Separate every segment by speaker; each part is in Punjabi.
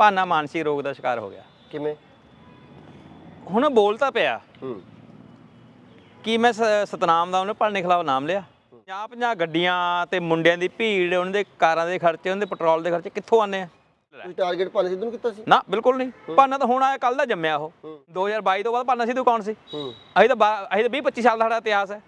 Speaker 1: ਭਾਨਾ ਮਾਨਸਿਕ ਰੋਗ ਦਾ ਸ਼ਿਕਾਰ ਹੋ ਗਿਆ।
Speaker 2: ਕਿਵੇਂ?
Speaker 1: ਹੁਣ ਬੋਲ ਤਾਂ ਪਿਆ।
Speaker 2: ਹੂੰ।
Speaker 1: ਕਿ ਮੈਂ ਸ- ਸਤਨਾਮ ਦਾ ਉਹਨੇ ਭਾਨੇ ਖਿਲਾਫ ਨਾਮ ਲਿਆ? 50 50 ਗੱਡੀਆਂ ਤੇ ਮੁੰਡਿਆਂ ਦੀ ਭੀੜ ਉਹਨਾਂ ਦੇ ਕਾਰਾਂ ਦੇ ਖਰਚੇ ਉਹਨਾਂ ਦੇ ਪੈਟਰੋਲ ਦੇ ਖਰਚੇ ਕਿੱਥੋਂ ਆਨੇ ਆ?
Speaker 2: ਤੁਸੀਂ ਟਾਰਗੇਟ ਭਾਨੇ ਸਿੱਧੂ ਨੂੰ ਕੀਤਾ ਸੀ?
Speaker 1: ਨਾ ਬਿਲਕੁਲ ਨਹੀਂ। ਭਾਨਾ ਤਾਂ ਹੁਣ ਆਇਆ ਕੱਲ ਦਾ ਜੰਮਿਆ ਉਹ। 2022 ਤੋਂ ਬਾਅਦ ਭਾਨਾ ਸਿੱਧੂ ਕੌਣ ਸੀ?
Speaker 2: ਹੂੰ।
Speaker 1: ਅਸੀਂ ਤਾਂ ਬਾ- ਅਸੀਂ ਤਾਂ 20 25 ਸਾਲ ਦਾ ਸਾਡਾ ਇਤਿਹਾਸ ਹੈ।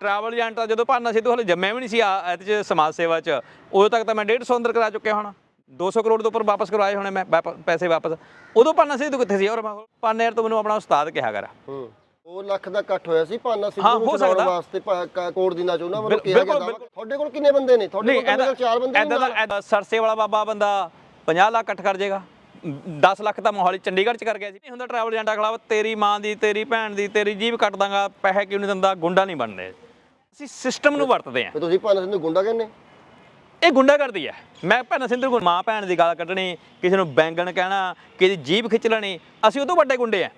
Speaker 1: ਟਰੈਵਲ ਏਜੰਟ ਦਾ ਜਦੋਂ ਭਾਨਾ ਸਿੱਧੂ ਹਲੇ ਜੰਮਿਆ ਵੀ ਨਹੀਂ ਸੀ ਆ- ਇਹਦੇ ਚ ਸਮਾਜ ਸੇਵਾ ਚ ਉਦੋਂ ਤੱਕ ਤਾਂ ਮੈਂ 150 ਅੰਦਰ ਕਰਾ ਚੁੱਕਿਆ ਹੋਣਾ। 200 ਕਰੋੜ ਤੋਂ ਉੱਪਰ ਵਾਪਸ ਕਰਵਾਏ ਹੋਣੇ ਮੈਂ ਵਾਪ- ਪੈਸੇ ਵਾਪਸ। ਉਦੋਂ ਭਾਨਾ ਸਿੱਧੂ ਕਿੱਥੇ ਸੀ? ਔਰ ਮੈਂ ਯਾਰ ਤੂੰ ਮੈਨੂੰ ਆਪਣਾ ਉਸਤਾਦ ਕਿਹਾ ਕਰ।
Speaker 2: ਹੂੰ। 2 ਲੱਖ ਦਾ ਇਕੱਠ ਹੋਇਆ ਸੀ ਭਾਨਾ
Speaker 1: ਹਾਂ,
Speaker 2: ਸਿੱਧੂ ਨੂੰ
Speaker 1: ਹੋ
Speaker 2: ਚਲਾਉਣ
Speaker 1: ਸਕਦਾ।
Speaker 2: ਵਾਸਤੇ ਭਾ- ਕ- ਕੋਟ ਦਿਨਾਂ ਚ ਉਹਨਾਂ ਵੱਲੋਂ
Speaker 1: ਬਿਲ-
Speaker 2: ਕਿਹਾ ਗਿਆ
Speaker 1: ਬਿਲਕੁਲ,
Speaker 2: ਦਾਅਵਾ। ਤੁਹਾਡੇ ਕੋਲ ਕਿੰਨੇ ਬੰਦੇ ਨੇ? ਤੁਹਾਡੇ ਕੋਲ ਤਾਂ ਮੇਰੇ ਚਾਰ ਬੰਦੇ
Speaker 1: ਐਦਾਂ ਦਾ ਐਦਾਂ ਸਰਸੇ ਵਾਲਾ ਬਾਬਾ ਬੰਦਾ 50 ਲੱਖ ਇਕੱਠ ਕਰ ਜਾਏਗਾ 10 ਲੱਖ ਤਾਂ ਮੋਹਾਲੀ ਚੰਡੀਗੜ੍ਹ ਚ ਕਰ ਗਿਆ ਸੀ। ਨਹੀਂ ਹੁੰਦਾ ਟਰੈਵਲ ਏਜੰਟਾਂ ਖਿਲਾਫ ਤੇਰੀ ਮਾਂ ਦੀ ਤੇਰੀ ਭੈਣ ਦੀ ਤੇਰੀ ਜੀਬ ਕੱਟ ਦਾਂਗਾ ਪੈਸੇ ਕਿਉਂ ਨਹੀਂ ਦਿੰਦਾ ਗੁੰਡਾ ਨਹੀਂ ਬਣਦੇ। ਅਸੀਂ ਸਿਸਟਮ ਨੂੰ ਵਰਤਦੇ ਆ
Speaker 2: ਫਿਰ ਤੁਸੀਂ ਭਾਨਾ ਸਿੱਧੂ ਨੂੰ ਗੁੰਡਾ ਕਹਿੰਦੇ?
Speaker 1: ਇਹ ਗੁੰਡਾ ਕਰਦੀ ਹੈ। ਮੈਂ ਭੈਣ ਸਿੰਦਰ ਕੋਲ ਮਾਂ ਭੈਣ ਦੀ ਗਾਲ ਕੱਢਣੀ ਕਿਸੇ ਨੂੰ ਬੈਂਗਣ ਕਹਿਣਾ ਕਿਸੇ ਦੀ ਜੀਬ ਖਿੱਚ ਲੈਣੀ ਅਸੀਂ ਉਹ ਤੋਂ ਵੱਡੇ ਗੁੰਡੇ ਆ।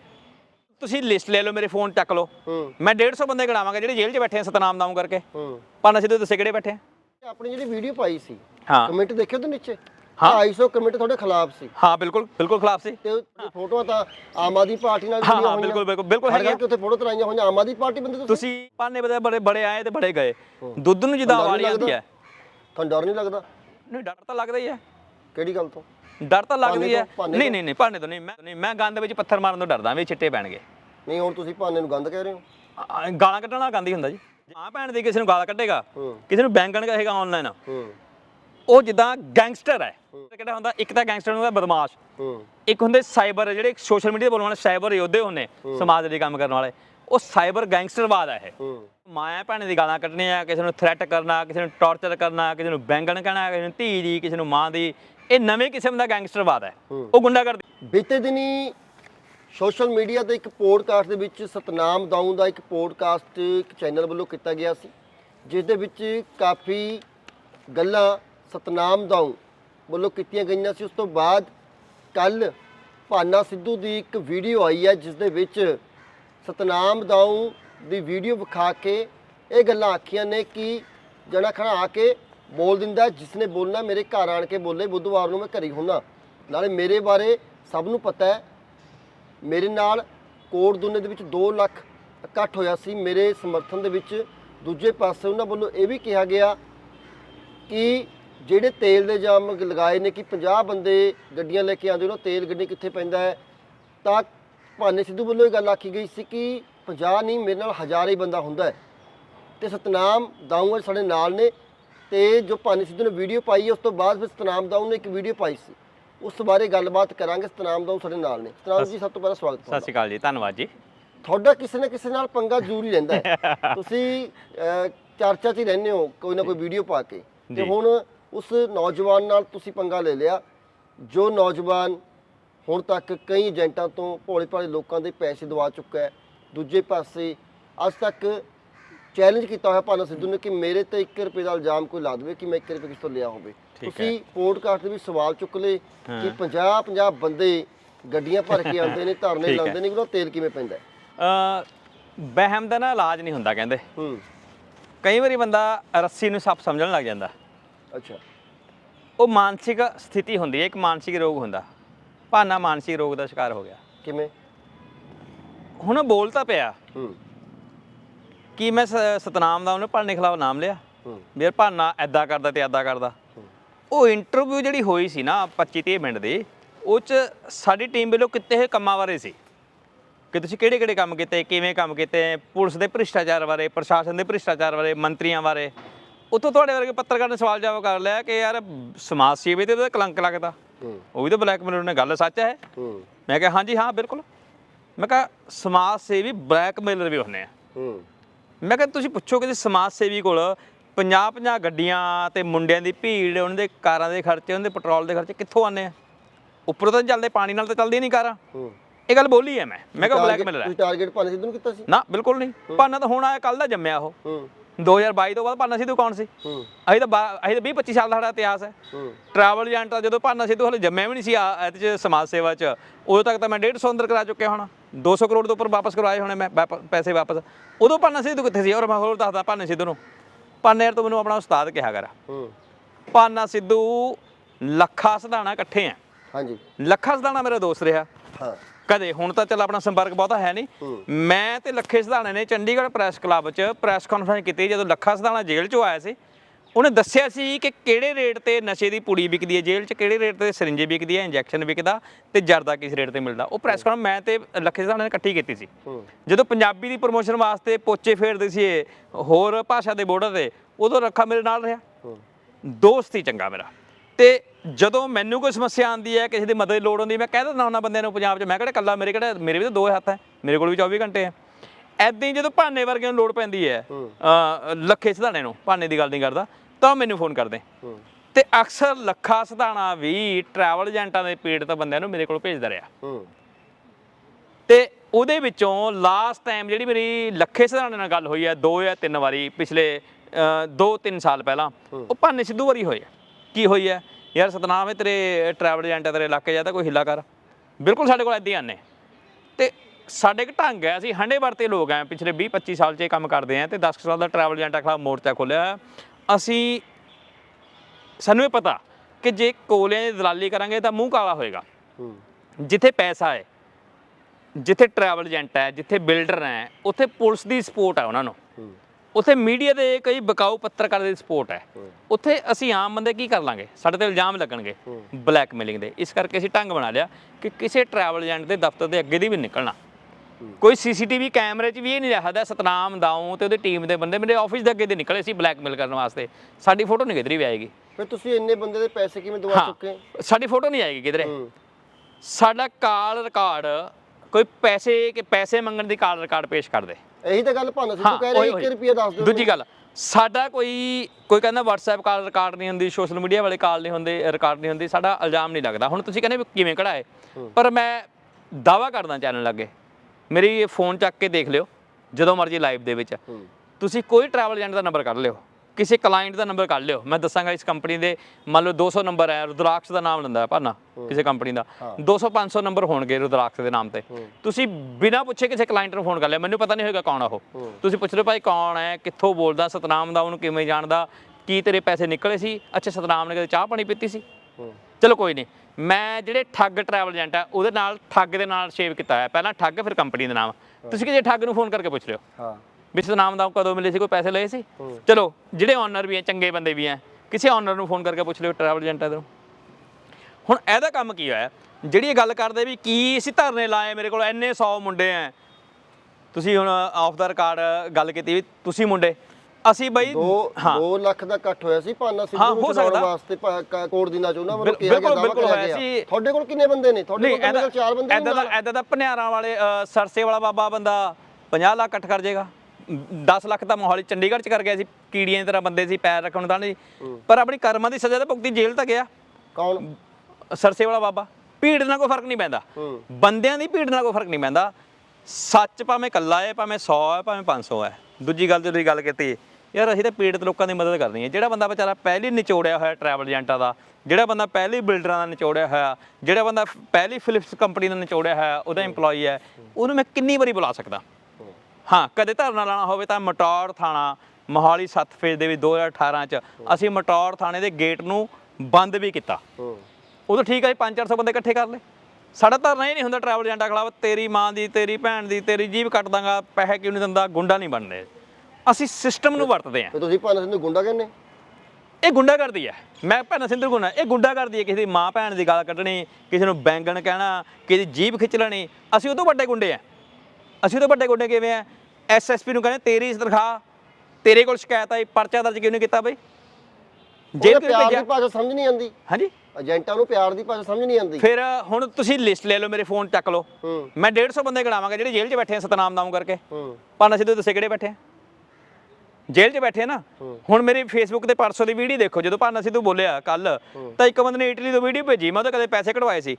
Speaker 1: ਤੁਸੀਂ ਲਿਸਟ ਲੈ ਲਓ ਮੇਰੇ ਫੋਨ ਚੱਕ ਲਓ।
Speaker 2: ਹੂੰ।
Speaker 1: ਮੈਂ 150 ਬੰਦੇ ਗਣਾਵਾਂਗਾ ਜਿਹੜੇ ਜੇਲ੍ਹ 'ਚ ਬੈਠੇ ਆ ਸਤਨਾਮ ਨਾਮ ਕਰਕੇ।
Speaker 2: ਹੂੰ।
Speaker 1: ਪਾਣਾ ਸਿੱਧੂ ਦੱਸੇ ਕਿਹੜੇ ਬੈਠੇ ਆ।
Speaker 2: ਆਪਣੀ ਜਿਹੜੀ ਵੀਡੀਓ ਪਾਈ ਸੀ
Speaker 1: ਹਾਂ।
Speaker 2: ਕਮੈਂਟ ਦੇਖਿਓ ਤੇ ਨੀਚੇ।
Speaker 1: ਹਾਂ।
Speaker 2: 250 ਕਮੈਂਟ ਤੁਹਾਡੇ ਖਿਲਾਫ ਸੀ।
Speaker 1: ਹਾਂ ਬਿਲਕੁਲ ਬਿਲਕੁਲ ਖਿਲਾਫ ਸੀ।
Speaker 2: ਤੇ ਫੋਟੋਆਂ ਤਾਂ ਆਮ ਆਦਮੀ ਪਾਰਟੀ ਨਾਲ
Speaker 1: ਹਾਂ,
Speaker 2: ਜੁੜੀਆਂ
Speaker 1: ਹਾਂ,
Speaker 2: ਹੋਈਆਂ।
Speaker 1: ਬਿਲਕੁਲ, ਬਿਲਕੁਲ, ਬਿਲਕੁਲ
Speaker 2: ਹਰ
Speaker 1: ਹੈਗੀਆਂ।
Speaker 2: ਕਰਕੇ ਉੱਥੇ ਫੋਟੋ ਤਰਾਈਆਂ ਹੋਈਆਂ। ਆਮ ਆਦਮੀ ਪਾਰਟੀ ਬੰਦੇ ਤੁਸੀਂ?
Speaker 1: ਤੁਸੀਂ ਪਾਣੇ ਬੜੇ ਬੜੇ ਆਏ ਤੇ ਬੜੇ ਗਏ। ਦੁੱਧ ਨੂੰ ਜਿੱਦਾਂ
Speaker 2: ਡਰ
Speaker 1: ਆਉਂਦੀ ਹੈ।
Speaker 2: ਤੁਹਾਨੂੰ ਡਰ ਨਹੀਂ ਲੱਗਦਾ?
Speaker 1: ਨਹੀਂ ਡਰ ਤਾਂ ਲੱਗਦਾ ਹੀ ਹੈ।
Speaker 2: ਕਿਹੜੀ ਗੱਲ ਤੋਂ?
Speaker 1: ਡਰ ਤਾਂ ਲੱਗਦੀ ਹੈ।
Speaker 2: ਤੋਂ-
Speaker 1: ਨਹੀਂ ਨਹੀਂ ਨਹੀਂ ਪਾਣੇ ਤੋਂ ਨਹੀਂ। ਮੈਂ ਨਹੀਂ ਮੈਂ ਗੰਦ ਵਿੱਚ ਪੱਥਰ ਮਾਰਨ ਤੋਂ ਡਰਦਾ ਵੀ ਚਿੱਟੇ ਪੈਣਗੇ।
Speaker 2: ਨਹੀਂ ਹੁਣ ਤੁਸੀਂ ਭਾਨੇ ਨੂੰ ਗੰਦ ਕਹਿ ਰਹੇ ਹੋ?
Speaker 1: ਆ, ਗਾਲਾਂ ਕੱਢਣਾ ਗੰਦ ਹੀ ਹੁੰਦਾ ਜੀ। ਮਾਂ ਭੈਣ ਦੀ ਕਿਸੇ ਨੂੰ ਗਾਲ ਕੱਢੇਗਾ ਕਿਸੇ ਨੂੰ ਬੈਂਗਣ ਕਹੇਗਾ ਆਨਲਾਈਨ ਉਹ ਜਿੱਦਾਂ ਗੈਂਗਸਟਰ ਹੈ। ਕਿਹੜਾ ਹੁੰਦਾ ਇੱਕ ਤਾਂ ਗੈਂਗਸਟਰ ਹੁੰਦਾ ਬਦਮਾਸ਼। ਇੱਕ ਹੁੰਦੇ ਸਾਈਬਰ ਜਿਹੜੇ ਸੋਸ਼ਲ ਮੀਡੀਆ ਬੋਲਣ ਵਾਲੇ ਸਾਈਬਰ ਯੋਧੇ ਹੁੰਦੇ ਸਮਾਜ ਦੇ ਕੰਮ ਕਰਨ ਵਾਲੇ। ਉਹ ਸਾਈਬਰ ਗੈਂਗਸਟਰਵਾਦ ਹੈ। ਇਹ
Speaker 2: ਹੂੰ।
Speaker 1: ਮਾਂ ਭੈਣ ਦੀ ਗਾਲਾਂ ਕੱਢਣੀਆਂ ਕਿਸੇ ਨੂੰ ਥ੍ਰੈਟ ਕਰਨਾ ਕਿਸੇ ਨੂੰ ਟੌਰਚਰ ਕਰਨਾ ਕਿਸੇ ਨੂੰ ਬੈਂਗਣ ਕਹਿਣਾ ਕਿਸੇ ਨੂੰ ਧੀ ਦੀ ਕਿਸੇ ਨੂੰ ਮਾਂ ਦੀ ਇਹ ਨਵੇਂ ਕਿਸਮ ਦਾ ਗੈਂਗਸਟਰਵਾਦ ਹੈ।
Speaker 2: ਹੂੰ।
Speaker 1: ਉਹ ਗੁੰਡਾਗਰਦੀ
Speaker 2: ਬੀਤੇ ਦਿਨੀ ਸੋਸ਼ਲ ਮੀਡੀਆ ਤੇ ਇੱਕ ਪੋਡਕਾਸਟ ਦੇ ਵਿੱਚ ਸਤਨਾਮ ਦਾਊ ਦਾ ਇੱਕ ਪੋਡਕਾਸਟ ਇੱਕ ਚੈਨਲ ਵੱਲੋਂ ਕੀਤਾ ਗਿਆ ਸੀ ਜਿਸ ਦੇ ਵਿੱਚ ਕਾਫੀ ਗੱਲਾਂ ਸਤਨਾਮ ਦਾਊ ਵੱਲੋਂ ਕੀਤੀਆਂ ਗਈਆਂ ਸੀ। ਉਸ ਤੋਂ ਬਾਅਦ ਕੱਲ ਭਾਨਾ ਸਿੱਧੂ ਦੀ ਇੱਕ ਵੀਡੀਓ ਆਈ ਹੈ ਜਿਸ ਦੇ ਵਿੱਚ ਸਤਨਾਮ ਦਾਊ ਦੀ ਵੀਡੀਓ ਵਿਖਾ ਕੇ ਇਹ ਗੱਲਾਂ ਆਖੀਆਂ ਨੇ ਕਿ ਜਣਾ ਖੜਾ ਆ ਕੇ ਬੋਲ ਦਿੰਦਾ ਜਿਸ ਨੇ ਬੋਲਣਾ ਮੇਰੇ ਘਰ ਆਣ ਕੇ ਬੋਲੇ, ਬੁੱਧਵਾਰ ਨੂੰ ਮੈਂ ਘਰੀ ਹੁੰਨਾ। ਨਾਲੇ ਮੇਰੇ ਬਾਰੇ ਸਭ ਨੂੰ ਪਤਾ ਹੈ, ਮੇਰੇ ਨਾਲ ਕੋਟ ਦੁਨੇ ਦੇ ਵਿੱਚ 2 ਲੱਖ ਇਕੱਠ ਹੋਇਆ ਸੀ। ਮੇਰੇ ਸਮਰਥਨ ਦੇ ਵਿੱਚ ਦੂਜੇ ਪਾਸੇ ਉਹਨਾਂ ਵੱਲੋਂ ਇਹ ਵੀ ਕਿਹਾ ਗਿਆ ਕਿ ਜਿਹੜੇ ਤੇਲ ਦੇ ਜਾਮ ਲਗਾਏ ਨੇ ਕਿ 50 ਬੰਦੇ ਗੱਡੀਆਂ ਲੈ ਕੇ ਆਉਂਦੇ ਉਹਨਾਂ ਤੇਲ ਗੱਡੀ ਕਿੱਥੇ ਪੈਂਦਾ ਹੈ, ਤਾਂ ਭਾਨੇ ਸਿੱਧੂ ਵੱਲੋਂ ਇਹ ਗੱਲ ਆਖੀ ਗਈ ਸੀ ਕਿ 50 ਨਹੀਂ ਮੇਰੇ ਨਾਲ ਹਜ਼ਾਰ ਹੀ ਬੰਦਾ ਹੁੰਦਾ ਹੈ। ਤੇ ਸਤਨਾਮ ਦਾਊ ਸਾਡੇ ਨਾਲ ਨੇ ਤੇ ਜੋ ਭਾਨੇ ਸਿੱਧੂ ਨੇ ਵੀਡੀਓ ਪਾਈ ਹੈ ਉਸ ਤੋਂ ਬਾਅਦ ਫਿਰ ਸਤਨਾਮ ਦਾਊ ਨੇ ਇੱਕ ਵੀਡੀਓ ਪਾਈ ਸੀ। ਉਸ ਬਾਰੇ ਗੱਲਬਾਤ ਕਰਾਂਗੇ ਸਤਨਾਮ ਦਾਊ ਸਾਡੇ ਨਾਲ ਨੇ। ਸਤਨਾਮ ਜੀ ਸਭ ਤੋਂ ਪਹਿਲਾਂ ਸਵਾਗਤ
Speaker 1: ਸਤਿ ਸ਼੍ਰੀ ਅਕਾਲ ਜੀ ਧੰਨਵਾਦ ਜੀ।
Speaker 2: ਤੁਹਾਡਾ ਕਿਸੇ ਨਾ ਕਿਸੇ ਨਾਲ ਪੰਗਾ ਜ਼ਰੂਰ ਹੀ ਰਹਿੰਦਾ ਹੈ। ਤੁਸੀਂ ਚਰਚਾ 'ਚ ਹੀ ਰਹਿੰਦੇ ਹੋ ਕੋਈ ਨਾ ਕੋਈ ਵੀਡੀਓ ਪਾ ਕੇ। ਤੇ। ਹੁਣ ਉਸ ਨੌਜਵਾਨ ਨਾਲ ਤੁਸੀਂ ਪੰਗਾ ਲੈ ਲਿਆ। ਜੋ ਨੌਜਵਾਨ ਹੁਣ ਤੱਕ ਕਈ ਏਜੰਟਾਂ ਤੋਂ ਭੋਲੇ ਭਾਲੇ ਲੋਕਾਂ ਦੇ ਪੈਸੇ ਦਵਾ ਚੁੱਕਾ ਹੈ। ਦੂਜੇ ਪਾਸੇ ਅੱਜ ਤੱਕ ਚੈਲੰਜ ਕੀਤਾ ਹੋਇਆ ਭਾਨਾ ਸਿੱਧੂ ਨੇ ਕਿ ਮੇਰੇ ਤੇ 1 ਰੁਪਏ ਦਾ ਇਲਜ਼ਾਮ ਕੋਈ ਲਾ ਦੇਵੇ ਕਿ ਮੈਂ 1 ਰੁਪਏ ਕਿਸ ਤੋਂ ਲਿਆ ਹੋਵੇ। ਤੁਸੀਂ ਪੋਡਕਾਸਟ ਦੇ ਵੀ ਸਵਾਲ ਚੁੱਕ ਲਏ ਕਿ
Speaker 1: ਹਾਂ।
Speaker 2: 50 50 ਬੰਦੇ ਗੱਡੀਆਂ ਭਰ ਕੇ ਆਉਂਦੇ ਨੇ ਧਰਨੇ। ਲਾਉਂਦੇ ਨੇ ਕਿ ਉਹ ਤੇਲ ਕਿਵੇਂ ਪੈਂਦਾ?
Speaker 1: ਅ ਬਹਿਮ ਦਾ ਨਾ ਇਲਾਜ ਨਹੀਂ ਹੁੰਦਾ ਕਹਿੰਦੇ।
Speaker 2: ਹੂੰ।
Speaker 1: ਕਈ ਵਾਰੀ ਬੰਦਾ ਰੱਸੀ ਨੂੰ ਸੱਪ ਸਮਝਣ ਲੱਗ ਜਾਂਦਾ।
Speaker 2: ਅੱਛਾ।
Speaker 1: ਉਹ ਮਾਨਸਿਕ ਸਥਿਤੀ ਹੁੰਦੀ ਹੈ ਇੱਕ ਮਾਨਸਿਕ ਰੋਗ ਹੁੰਦਾ। ਭਾਨਾ ਮਾਨਸਿਕ ਰੋਗ ਦਾ ਸ਼ਿਕਾਰ ਹੋ ਗਿਆ।
Speaker 2: ਕਿਵੇਂ?
Speaker 1: ਹੁਣ ਬੋਲ ਤਾਂ ਪਿਆ।
Speaker 2: ਹੂੰ।
Speaker 1: ਕਿ ਮੈਂ ਸ- ਸਤਨਾਮ ਦਾ ਉਹਨੇ ਭਾਨੇ ਖਿਲਾਫ ਨਾਮ ਲਿਆ?
Speaker 2: ਹੂੰ।
Speaker 1: ਵੀ ਯਾਰ ਭਾਨਾ ਐਦਾਂ ਕਰਦਾ ਤੇ ਐਦਾਂ ਕਰਦਾ। ਉਹ ਇੰਟਰਵਿਊ ਜਿਹੜੀ ਹੋਈ ਸੀ ਨਾ 25 30 ਮਿੰਟ ਦੀ ਉਹ ਚ ਸਾਡੀ ਟੀਮ ਵੱਲੋਂ ਕਿਤੇ ਇਹ ਕੰਮਾਂ ਬਾਰੇ ਸੀ? ਕਿ ਤੁਸੀਂ ਕਿਹੜੇ ਕਿਹੜੇ ਕੰਮ ਕੀਤੇ ਕਿਵੇਂ ਕੰਮ ਕੀਤੇ ਪੁਲਿਸ ਦੇ ਭ੍ਰਿਸ਼ਟਾਚਾਰ ਬਾਰੇ ਪ੍ਰਸ਼ਾਸਨ ਦੇ ਭ੍ਰਿਸ਼ਟਾਚਾਰ ਬਾਰੇ ਮੰਤਰੀਆਂ ਬਾਰੇ? ਉੱਥੋਂ ਤੁਹਾਡੇ ਵਰਗੇ ਪੱਤਰਕਾਰ ਨੇ ਸਵਾਲ ਜਵਾਬ ਕਰ ਲਿਆ ਕਿ ਯਾਰ ਸਮਾਜ ਸੇਵੀ ਤੇ ਉਹਦਾ ਕਲੰਕ ਲੱਗਦਾ। ਉਹ ਵੀ ਤਾਂ ਬਲੈਕਮੇਲਰ ਨੇ ਗੱਲ ਸੱਚ ਹੈ। ਮੈਂ ਕਿਹਾ ਹਾਂਜੀ ਹਾਂ ਬਿਲਕੁਲ। ਮੈਂ ਕਿਹਾ ਸਮਾਜ ਸੇਵੀ ਬਲੈਕਮੇਲਰ ਵੀ ਹੁੰਦੇ ਆ। ਮੈਂ ਕਿਹਾ ਤੁਸੀਂ ਪੁੱਛੋ ਕਿ ਸਮਾਜ ਸੇਵੀ ਕੋਲ 50 50 ਗੱਡੀਆਂ ਤੇ ਮੁੰਡਿਆਂ ਦੀ ਭੀੜ ਉਹਨਾਂ ਦੇ ਕਾਰਾਂ ਦੇ ਖਰਚੇ ਉਹਨਾਂ ਦੇ ਪੈਟਰੋਲ ਦੇ ਖਰਚੇ ਕਿੱਥੋਂ ਆਨੇ ਆ? ਉੱਪਰੋਂ ਤਾਂ ਚੱਲਦੇ ਪਾਣੀ ਨਾਲ ਤਾਂ ਚੱਲਦੀ ਨਹੀਂ ਕਾਰਾਂ। ਇਹ ਗੱਲ ਬੋਲੀ ਹੈ ਮੈਂ। ਮੈਂ ਕਿਹਾ ਬਲੈਕਮੇਲਰ ਹੈ।
Speaker 2: ਤੁਸੀਂ ਟਾਰਗੇਟ ਭਾਨੇ ਸਿੱਧੂ ਨੂੰ ਕੀਤਾ ਸੀ?
Speaker 1: ਨਾ ਬਿਲਕੁਲ ਨਹੀਂ। ਪਾਨਾ ਤਾਂ ਹੁਣ ਆਇਆ ਕੱਲ ਦਾ ਜੰਮਿਆ ਉਹ।
Speaker 2: ਹੂੰ।
Speaker 1: 2022 ਤੋਂ ਬਾਅਦ ਪਾਨਾ ਸਿੱਧੂ ਕੌਣ ਸੀ?
Speaker 2: ਹੂੰ।
Speaker 1: ਅਸੀਂ ਤਾਂ ਬਾ- ਅਸੀਂ ਤਾਂ 20 25 ਸਾਲ ਦਾ ਸਾਡਾ ਇਤਿਹਾਸ ਹੈ।
Speaker 2: ਹੂੰ।
Speaker 1: ਟਰੈਵਲ ਏਜੰਟ ਜਦੋਂ ਭਾਨਾ ਸਿੱਧੂ ਹਲੇ ਜੰਮਿਆ ਵੀ ਨਹੀਂ ਸੀ ਆ ਇਹਦੇ ਚ ਸਮਾਜ ਸੇਵਾ ਚ ਉਦੋਂ ਤੱਕ ਤਾਂ ਮੈਂ 150 ਅੰਦਰ ਕਰਾ ਚੁੱਕਿਆ ਹੋਣਾ। 200 ਕਰੋੜ ਤੋਂ ਉੱਪਰ ਵਾਪਸ ਕਰਵਾਏ ਹੋਣੇ ਮੈਂ ਵਾਪ- ਪੈਸੇ ਵਾਪਸ। ਉਦੋਂ ਭਾਨਾ ਸਿੱਧੂ ਕਿੱਥੇ ਸੀ? ਔਰ ਮੈਂ ਹੋਰ ਦੱਸਦਾ ਭਾਨਾ ਸਿੱਧੂ ਨੂੰ। ਭਾਨਾ ਯਾਰ ਤੂੰ ਮੈਨੂੰ ਆਪਣਾ ਉਸਤਾਦ ਕਿਹਾ ਕਰ।
Speaker 2: ਹੂੰ।
Speaker 1: ਭਾਨਾ ਸਿੱਧੂ ਲੱਖਾ ਸਧਾਣਾ ਇਕੱਠੇ ਆ।
Speaker 2: ਹਾਂਜੀ।
Speaker 1: ਲੱਖਾ ਸਦਾਣਾ ਮੇਰਾ ਦੋਸਤ ਰਿਹਾ।
Speaker 2: ਹਾਂ।
Speaker 1: ਕਦੇ ਹੁਣ ਤਾਂ ਚੱਲ ਆਪਣਾ ਸੰਪਰਕ ਬਹੁਤਾ ਹੈ ਨਹੀਂ। ਮੈਂ ਤੇ ਲੱਖੇ ਸਧਾਣੇ ਨੇ ਚੰਡੀਗੜ੍ਹ ਪ੍ਰੈਸ ਕਲੱਬ 'ਚ ਪ੍ਰੈਸ ਕਾਨਫਰੰਸ ਕੀਤੀ ਜਦੋਂ ਲੱਖਾ ਸਧਾਣਾ ਜੇਲ੍ਹ 'ਚੋਂ ਆਇਆ ਸੀ। ਉਹਨੇ ਦੱਸਿਆ ਸੀ ਕਿ ਕਿਹੜੇ ਰੇਟ ਤੇ ਨਸ਼ੇ ਦੀ ਪੁੜੀ ਵਿਕਦੀ ਹੈ ਜੇਲ੍ਹ 'ਚ ਕਿਹੜੇ ਰੇਟ ਤੇ ਸਰਿੰਜੇ ਵਿਕਦੀ ਹੈ ਇੰਜੈਕਸ਼ਨ ਵਿਕਦਾ ਤੇ ਜਰਦਾ ਕਿਸ ਰੇਟ ਤੇ ਮਿਲਦਾ। ਉਹ ਪ੍ਰੈਸ ਕਾਨਫਰੰਸ ਮੈਂ ਤੇ ਲੱਖੇ ਸਧਾਣੇ ਨੇ ਇਕੱਠੀ ਕੀਤੀ ਸੀ। ਜਦੋਂ ਪੰਜਾਬੀ ਦੀ ਪ੍ਰੋਮੋਸ਼ਨ ਵਾਸਤੇ ਪੋਚੇ ਫੇਰਦੇ ਸੀ ਹੋਰ ਭਾਸ਼ਾ ਦੇ ਬੋਰਡਰ ਤੇ ਉਦੋਂ ਰੱਖਾ ਮੇਰੇ ਨਾਲ ਰਿਹਾ। ਦੋਸਤ ਹੀ ਚੰਗਾ ਮੇਰਾ। ਤੇ ਜਦੋਂ ਮੈਨੂੰ ਕੋਈ ਸਮੱਸਿਆ ਆਉਂਦੀ ਹੈ ਕਿਸੇ ਦੀ ਮਦਦ ਦੀ ਲੋੜ ਹੁੰਦੀ ਮੈਂ ਕਹਿ ਦਿੰਦਾ ਹੁੰਦਾ ਬੰਦਿਆਂ ਨੂੰ ਪੰਜਾਬ 'ਚ ਮੈਂ ਕਿਹੜਾ ਇਕੱਲਾ ਮੇਰੇ ਕਿਹੜਾ ਮੇਰੇ ਵੀ ਤਾਂ ਦੋ ਹੱਥ ਹੈ ਮੇਰੇ ਕੋਲ ਵੀ 24 ਘੰਟੇ ਹੈ। ਐਦਾਂ ਹੀ ਜਦੋਂ ਭਾਨੇ ਵਰਗਿਆਂ ਨੂੰ ਲੋੜ ਪੈਂਦੀ ਹੈ ਅ, ਲੱਖੇ ਸਿਧਾਣੇ ਨੂੰ ਭਾਨੇ ਦੀ ਗੱਲ ਨਹੀਂ ਕਰਦਾ ਤਾਂ ਮੈਨੂੰ ਫੋਨ ਕਰਦੇ ਤੇ ਅਕਸਰ ਲੱਖਾ ਸਿਧਾਣਾ ਵੀ ਟਰੈਵਲ ਏਜੰਟਾਂ ਦੇ ਪੀੜਤ ਬੰਦਿਆਂ ਨੂੰ ਮੇਰੇ ਕੋਲ ਭੇਜਦਾ ਰਿਹਾ। ਤੇ ਉਹਦੇ ਵਿੱਚੋਂ ਲਾਸਟ ਟਾਈਮ ਜਿਹੜੀ ਮੇਰੀ ਲੱਖੇ ਸਿਧਾਣੇ ਨਾਲ ਗੱਲ ਹੋਈ ਹੈ ਦੋ ਜਾਂ ਤਿੰਨ ਵਾਰੀ ਪਿਛਲੇ 2-3 ਸਾਲ ਪਹਿਲਾਂ ਉਹ ਭਾਨੇ ਸਿੱਧੂ ਵਾਰੀ ਹੋਈ ਹੈ। ਕੀ ਹੋਈ ਹੈ? ਯਾਰ ਸਤਨਾਮ ਹੈ ਤੇਰੇ ਟਰੈਵਲ ਏਜੰਟ ਹੈ ਤੇਰੇ ਇਲਾਕੇ ਜਾ ਤਾਂ ਕੋਈ ਹਿੱਲਾ ਕਰ। ਬਿਲਕੁਲ ਸਾਡੇ ਕੋਲ ਐਦਾਂ ਹੀ ਆਨੇ ਤੇ ਸਾਡੇ ਇੱਕ ਢੰਗ ਹੈ ਅਸੀਂ ਹੰਡੇ ਵਰਤੇ ਲੋਕ ਆ ਪਿਛਲੇ 20 25 ਸਾਲ 'ਚ ਇਹ ਕੰਮ ਕਰਦੇ ਆ ਤੇ 10 ਸਾਲ ਦਾ ਟਰੈਵਲ ਏਜੰਟਾਂ ਖਿਲਾਫ ਮੋਰਚਾ ਖੋਲਿਆ ਅਸੀਂ ਸਾਨੂੰ ਇਹ ਪਤਾ ਕਿ ਜੇ ਕੋਲਿਆਂ ਦੀ ਦਲਾਲੀ ਕਰਾਂਗੇ ਤਾਂ ਮੂੰਹ ਕਾਲਾ ਹੋਏਗਾ। ਜਿੱਥੇ ਪੈਸਾ ਹੈ ਜਿੱਥੇ ਟਰੈਵਲ ਏਜੰਟ ਹੈ ਜਿੱਥੇ ਬਿਲਡਰ ਹੈ ਉੱਥੇ ਪੁਲਿਸ ਦੀ ਸਪੋਰਟ ਹੈ ਉਹਨਾਂ ਨੂੰ। ਉੱਥੇ ਮੀਡੀਆ ਦੇ ਕਈ ਬਕਾਊ ਪੱਤਰਕਾਰ ਦੀ ਸਪੋਰਟ ਹੈ। ਉੱਥੇ ਅਸੀਂ ਆਮ ਬੰਦੇ ਕੀ ਕਰ ਲਾਂਗੇ? ਸਾਡੇ ਤੇ ਇਲਜ਼ਾਮ ਲੱਗਣਗੇ ਬਲੈਕਮੇਲਿੰਗ ਦੇ। ਇਸ ਕਰਕੇ ਅਸੀਂ ਢੰਗ ਬਣਾ ਲਿਆ ਕਿ ਕਿਸੇ ਟਰੈਵਲ ਏਜੰਟ ਦੇ ਦਫ਼ਤਰ ਦੇ ਅੱਗੇ ਦੀ ਵੀ ਨਿਕਲਣਾ। ਕੋਈ ਸੀਸੀਟੀਵੀ ਕੈਮਰੇ 'ਚ ਵੀ ਇਹ ਨਹੀਂ ਰੱਖਦਾ ਸਤਨਾਮ ਦਾਊ ਤੇ ਉਹਦੀ ਟੀਮ ਦੇ ਬੰਦੇ ਮੇਰੇ ਆਫਿਸ ਦੇ ਅੱਗੇ ਦੇ ਨਿਕਲੇ ਸੀ ਬਲੈਕਮੇਲ ਕਰਨ ਵਾਸਤੇ। ਸਾਡੀ ਫੋਟੋ ਨਹੀਂ ਕਿਧਰੇ ਵੀ ਆਏਗੀ।
Speaker 2: ਫਿਰ ਤੁਸੀਂ ਇੰਨੇ ਬੰਦੇ ਦੇ ਪੈਸੇ ਕਿਵੇਂ ਦਵਾ ਚੁੱਕੇ?
Speaker 1: ਸਾਡੀ ਫੋਟੋ ਨਹੀਂ ਆਏਗੀ ਕਿਧਰੇ। ਸਾਡਾ ਕਾਲ ਰਿਕਾਰਡ ਕੋਈ ਪੈਸੇ ਕਿ ਪੈਸੇ ਮੰਗਣ ਦੀ ਕਾਲ ਰਿਕਾਰਡ ਪੇਸ਼ ਕਰ ਦੇ।
Speaker 2: ਇਹੀ ਤਾਂ ਗੱਲ ਭਾਨਾ ਸਿੱਧੂ ਕਹਿ ਰਹੇ 1
Speaker 1: ਉਹੀ।
Speaker 2: ਰੁਪਿਆ ਦੱਸ ਦਿਓ
Speaker 1: ਦੂਜੀ ਗੱਲ ਸਾਡਾ ਕੋਈ ਕੋਈ ਕਹਿੰਦਾ WhatsApp ਕਾਲ ਰਿਕਾਰਡ ਨਹੀਂ ਹੁੰਦੀ ਸੋਸ਼ਲ ਮੀਡੀਆ ਵਾਲੇ ਕਾਲ ਨਹੀਂ ਹੁੰਦੇ ਰਿਕਾਰਡ ਨਹੀਂ ਹੁੰਦੀ ਸਾਡਾ ਇਲਜ਼ਾਮ ਨਹੀਂ ਲੱਗਦਾ। ਹੁਣ ਤੁਸੀਂ ਕਹਿੰਦੇ ਕਿਵੇਂ ਕਢਾਏ? ਪਰ ਮੈਂ ਦਾਵਾ ਕਰਦਾ ਚੈਨਲ ਅੱਗੇ। ਮੇਰੀ ਫੋਨ ਚੱਕ ਕੇ ਦੇਖ ਲਿਓ ਜਦੋਂ ਮਰਜ਼ੀ ਲਾਈਵ ਦੇ ਵਿੱਚ। ਤੁਸੀਂ ਕੋਈ ਟਰੈਵਲ ਏਜੰਟ ਦਾ ਨੰਬਰ ਕੱਢ ਲਿਓ। ਕਿਸੇ ਕਲਾਇੰਟ ਦਾ ਨੰਬਰ ਕੱਢ ਲਿਓ। ਮੈਂ ਦੱਸਾਂਗਾ ਇਸ ਕੰਪਨੀ ਦੇ ਮੰਨ ਲਓ 200 ਨੰਬਰ ਹੈ ਰੁਦਰਾਕਸ਼ ਦਾ ਨਾਮ ਲੈਂਦਾ ਹੈ ਭਾਨਾ ਕਿਸੇ ਕੰਪਨੀ ਦਾ। 200 500 ਨੰਬਰ ਹੋਣਗੇ ਰੁਦਰਾਕਸ਼ ਦੇ ਨਾਮ ਤੇ। ਤੁਸੀਂ ਬਿਨਾਂ ਪੁੱਛੇ ਕਿਸੇ ਕਲਾਇੰਟ ਨੂੰ ਫੋਨ ਕਰ ਲਿਆ ਮੈਨੂੰ ਪਤਾ ਨਹੀਂ ਹੋਏਗਾ ਕੌਣ ਆ ਉਹ। ਤੁਸੀਂ ਪੁੱਛ ਲਓ ਭਾਈ ਕੌਣ ਹੈ ਕਿੱਥੋਂ ਬੋਲਦਾ ਸਤਨਾਮ ਦਾ ਉਹਨੂੰ ਕਿਵੇਂ ਜਾਣਦਾ ਕੀ ਤੇਰੇ ਪੈਸੇ ਨਿਕਲੇ ਸੀ? ਅੱਛਾ ਸਤਨਾਮ ਨੇ ਕਦੇ ਚਾਹ ਪਾਣੀ ਪੀਤੀ ਸੀ? ਚਲੋ ਕੋਈ ਨਹੀਂ। ਮੈਂ ਜਿਹੜੇ ਠੱਗ ਟਰੈਵਲ ਏਜੰਟ ਆ ਉਹਦੇ ਨਾਲ ਠੱਗ ਦੇ ਨਾਲ ਸੇਵ ਕੀਤਾ ਹੈ ਪਹਿਲਾਂ ਠੱਗ ਫਿਰ ਕੰਪਨੀ ਦਾ ਨਾਮ। ਤੁਸੀਂ ਕਿਸੇ ਠੱਗ ਨੂੰ ਫੋਨ ਕਰਕੇ ਪੁੱਛ ਲਿਓ।
Speaker 2: ਹਾਂ।
Speaker 1: ਵੀ ਸਤਨਾਮ ਦਾ ਕਦੋਂ ਮਿਲੇ ਸੀ ਕੋਈ ਪੈਸੇ ਲਏ ਸੀ? ਚਲੋ ਜਿਹੜੇ ਓਨਰ ਵੀ ਹੈ ਚੰਗੇ ਬੰਦੇ ਵੀ ਹੈ ਕਿਸੇ ਓਨਰ ਨੂੰ ਫੋਨ ਕਰਕੇ ਪੁੱਛ ਲਿਓ ਟਰੈਵਲ ਏਜੰਟਾਂ ਤੋਂ ਹੁਣ ਇਹਦਾ ਕੰਮ ਕੀ ਹੋਇਆ? ਜਿਹੜੀ ਇਹ ਗੱਲ ਕਰਦੇ ਵੀ ਕੀ ਅਸੀਂ ਧਰਨੇ ਲਾਏ ਮੇਰੇ ਕੋਲ ਇੰਨੇ 100 ਮੁੰਡੇ ਆ ਤੁਸੀਂ ਹੁਣ ਆਫ ਦਾ ਰਿਕਾਰਡ ਗੱਲ ਕੀਤੀ ਵੀ ਤੁਸੀਂ ਮੁੰਡੇ ਅਸੀਂ ਬਈ
Speaker 2: 2
Speaker 1: ਹਾਂ।
Speaker 2: 2 ਲੱਖ ਦਾ ਇਕੱਠ ਹੋਇਆ ਸੀ ਸਿੱਧੂ
Speaker 1: ਹੋ
Speaker 2: ਨੂੰ ਚਲਾਉਣ। ਵਾਸਤੇ ਭਾ- ਕ- ਕੋਟ ਦਿਨਾਂ ਚ ਉਹਨਾਂ ਵੱਲੋਂ ਕਿਹਾ ਗਿਆ
Speaker 1: ਬਿਲਕੁਲ
Speaker 2: ਕਰਿਆ
Speaker 1: ਹੋਇਆ
Speaker 2: ਗਿਆ।
Speaker 1: ਸੀ।
Speaker 2: ਤੁਹਾਡੇ ਕੋਲ ਕਿੰਨੇ ਬੰਦੇ ਨੇ? ਤੁਹਾਡੇ ਕੋਲ ਚਾਰ ਬੰਦੇ
Speaker 1: ਐਦਾਂ ਦਾ ਐਦਾਂ ਦਾ ਭਨਿਆਰਾਂ ਵਾਲੇ ਸਰਸੇ ਵਾਲਾ ਬਾਬਾ ਬੰਦਾ 50 ਲੱਖ ਇਕੱਠ ਕਰ ਜਾਏਗਾ 10 ਲੱਖ ਤਾਂ ਮੋਹਾਲੀ ਚੰਡੀਗੜ੍ਹ ਚ ਕਰ ਗਿਆ ਸੀ ਕੀੜੀਆਂ ਦੀ ਤਰ੍ਹਾਂ ਬੰਦੇ ਸੀ ਪੈਰ ਰੱਖਣ ਦਾ ਨਹੀਂ। ਪਰ ਆਪਣੀ ਕਰਮਾਂ ਦੀ ਸਜ਼ਾ ਤਾਂ ਭੁਗਤੀ ਜੇਲ੍ਹ ਤਾਂ ਗਿਆ।
Speaker 2: ਕੌਣ?
Speaker 1: ਸਰਸੇ ਵਾਲਾ ਬਾਬਾ। ਭੀੜ ਨਾਲ ਕੋਈ ਫ਼ਰਕ ਨਹੀਂ ਪੈਂਦਾ। ਬੰਦਿਆਂ ਦੀ ਭੀੜ ਨਾਲ ਕੋਈ ਫ਼ਰਕ ਨਹੀਂ ਪੈਂਦਾ। ਸੱਚ ਭਾਵੇਂ ਕੱਲਾ ਹੈ ਭਾਵੇਂ 100 ਹੈ ਭਾਵੇਂ 500 ਹੈ। ਦੂਜੀ ਗੱਲ ਜਿਹੜੀ ਗੱਲ ਕੀਤੀ ਯਾਰ ਅਸੀਂ ਤਾਂ ਪੀੜਤ ਲੋਕਾਂ ਦੀ ਮਦਦ ਕਰਨੀ ਹੈ। ਜਿਹੜਾ ਬੰਦਾ ਵਿਚਾਰਾ ਪਹਿਲੀ ਨਿਚੋੜਿਆ ਹੋਇਆ ਟਰੈਵਲ ਏਜੰਟਾਂ ਦਾ ਜਿਹੜਾ ਬੰਦਾ ਪਹਿਲੀ ਬਿਲਡਰਾਂ ਦਾ ਨਿਚੋੜਿਆ ਹੋਇਆ ਜਿਹੜਾ ਬੰਦਾ ਪਹਿਲੀ ਫਿਲਿਪਸ ਕੰਪਨੀ ਦਾ ਨਿਚੋੜਿਆ ਹੋਇਆ ਉਹਦਾ EMPLOYE ਹੈ ਉਹਨੂੰ ਮੈਂ ਕਿੰਨੀ ਵਾਰੀ ਬੁਲਾ ਸਕਦਾ? ਹਾਂ ਕਦੇ ਧਰਨਾ ਲਾਣਾ ਹੋਵੇ ਤਾਂ ਮਟੌਰ ਥਾਣਾ ਮੋਹਾਲੀ 7 ਫੇਜ਼ ਦੇ ਵਿੱਚ 2018 ਚ ਅਸੀਂ ਮਟੌਰ ਥਾਣੇ ਦੇ ਗੇਟ ਨੂੰ ਬੰਦ ਵੀ ਕੀਤਾ।
Speaker 2: ਹੂੰ।
Speaker 1: ਉਦੋਂ ਠੀਕ ਹੈ 5-400 ਬੰਦੇ ਇਕੱਠੇ ਕਰ ਲਏ। ਸਾਡਾ ਧਰਨਾ ਇਹ ਨਹੀਂ ਹੁੰਦਾ ਟਰੈਵਲ ਏਜੰਟਾਂ ਖਿਲਾਫ ਤੇਰੀ ਮਾਂ ਦੀ ਤੇਰੀ ਭੈਣ ਦੀ ਤੇਰੀ ਜੀਬ ਕੱਟ ਦਾਂਗਾ ਪੈਸੇ ਕਿਉਂ ਨਹੀਂ ਦਿੰਦਾ ਗੁੰਡਾ ਨਹੀਂ ਬਣਦੇ। ਅਸੀਂ ਸਿਸਟਮ ਨੂੰ ਵਰਤਦੇ ਆ
Speaker 2: ਤੇ ਤੁਸੀਂ ਭਾਨਾ ਸਿੱਧੂ ਗੁੰਡਾ ਕਹਿੰਦੇ?
Speaker 1: ਇਹ ਗੁੰਡਾ ਕਰਦੀ ਹੈ। ਮੈਂ ਭੈਣ ਸਿੰਦਰ ਗੁੰਡਾ ਇਹ ਗੁੰਡਾ ਕਰਦੀ ਹੈ ਕਿਸੇ ਦੀ ਮਾਂ ਭੈਣ ਦੀ ਗਾਲ ਕੱਢਣੀ ਕਿਸੇ ਨੂੰ ਬੈਂਗਣ ਕਹਿਣਾ ਕਿਸੇ ਦੀ ਜੀਬ ਖਿੱਚ ਲੈਣੀ। ਅਸੀਂ ਉਹ ਤੋਂ ਵੱਡੇ ਗੁੰਡੇ ਆ ਅਸੀਂ ਤੋਂ ਵੱਡੇ ਗੁੰਡੇ ਕਿਵੇਂ ਆ? ਐਸਐਸਪੀ ਨੂੰ ਕਹਿੰਦੇ ਤੇਰੀ ਤਨਖਾਹ ਤੇਰੇ ਕੋਲ ਸ਼ਿਕਾਇਤ ਆਈ ਪਰਚਾ ਦਰਜ ਕਿਉਂ ਨਹੀਂ ਕੀਤਾ ਬਈ?
Speaker 2: ਜੇ
Speaker 1: ਜੇਲ੍ਹ ਕਿਉਂ
Speaker 2: ਪਿਆਰ
Speaker 1: ਭੇਜਿਆ?
Speaker 2: ਦੀ ਭਾਸ਼ਾ ਸਮਝ ਨਹੀਂ ਆਉਂਦੀ।
Speaker 1: ਹਾਂਜੀ।
Speaker 2: ਏਜੰਟਾਂ ਨੂੰ ਪਿਆਰ ਦੀ ਭਾਸ਼ਾ ਸਮਝ ਨਹੀਂ ਆਉਂਦੀ।
Speaker 1: ਫਿਰ ਹੁਣ ਤੁਸੀਂ ਲਿਸਟ ਲੈ ਲਓ ਮੇਰੇ ਫੋਨ ਚੱਕ ਲਓ। ਮੈਂ 150 ਬੰਦੇ ਗਣਾਵਾਂਗਾ ਜਿਹੜੇ ਜੇਲ੍ਹ 'ਚ ਬੈਠੇ ਆ ਸਤਨਾਮ ਨਾਮ ਕਰਕੇ।
Speaker 2: ਹੂੰ।
Speaker 1: ਪਾਣਾ ਸਿੱਧੂ ਦੱਸੇ ਕਿਹੜੇ ਬੈਠੇ ਆ? ਜੇਲ੍ਹ 'ਚ ਬੈਠੇ ਨਾ। ਹੁਣ ਮੇਰੀ ਫੇਸਬੁੱਕ ਤੇ ਪਰਸੋਂ ਦੀ ਵੀਡੀਓ ਦੇਖੋ ਜਦੋਂ ਪਾਨਾ ਸਿੱਧੂ ਬੋਲਿਆ ਕੱਲ ਤਾਂ ਇੱਕ ਬੰਦੇ ਨੇ ਇਟਲੀ ਤੋਂ ਵੀਡੀਓ ਭੇਜੀ ਮੈਂ ਉਹਦੇ ਕਦੇ ਪੈਸੇ ਕਢਵਾਏ ਸੀ।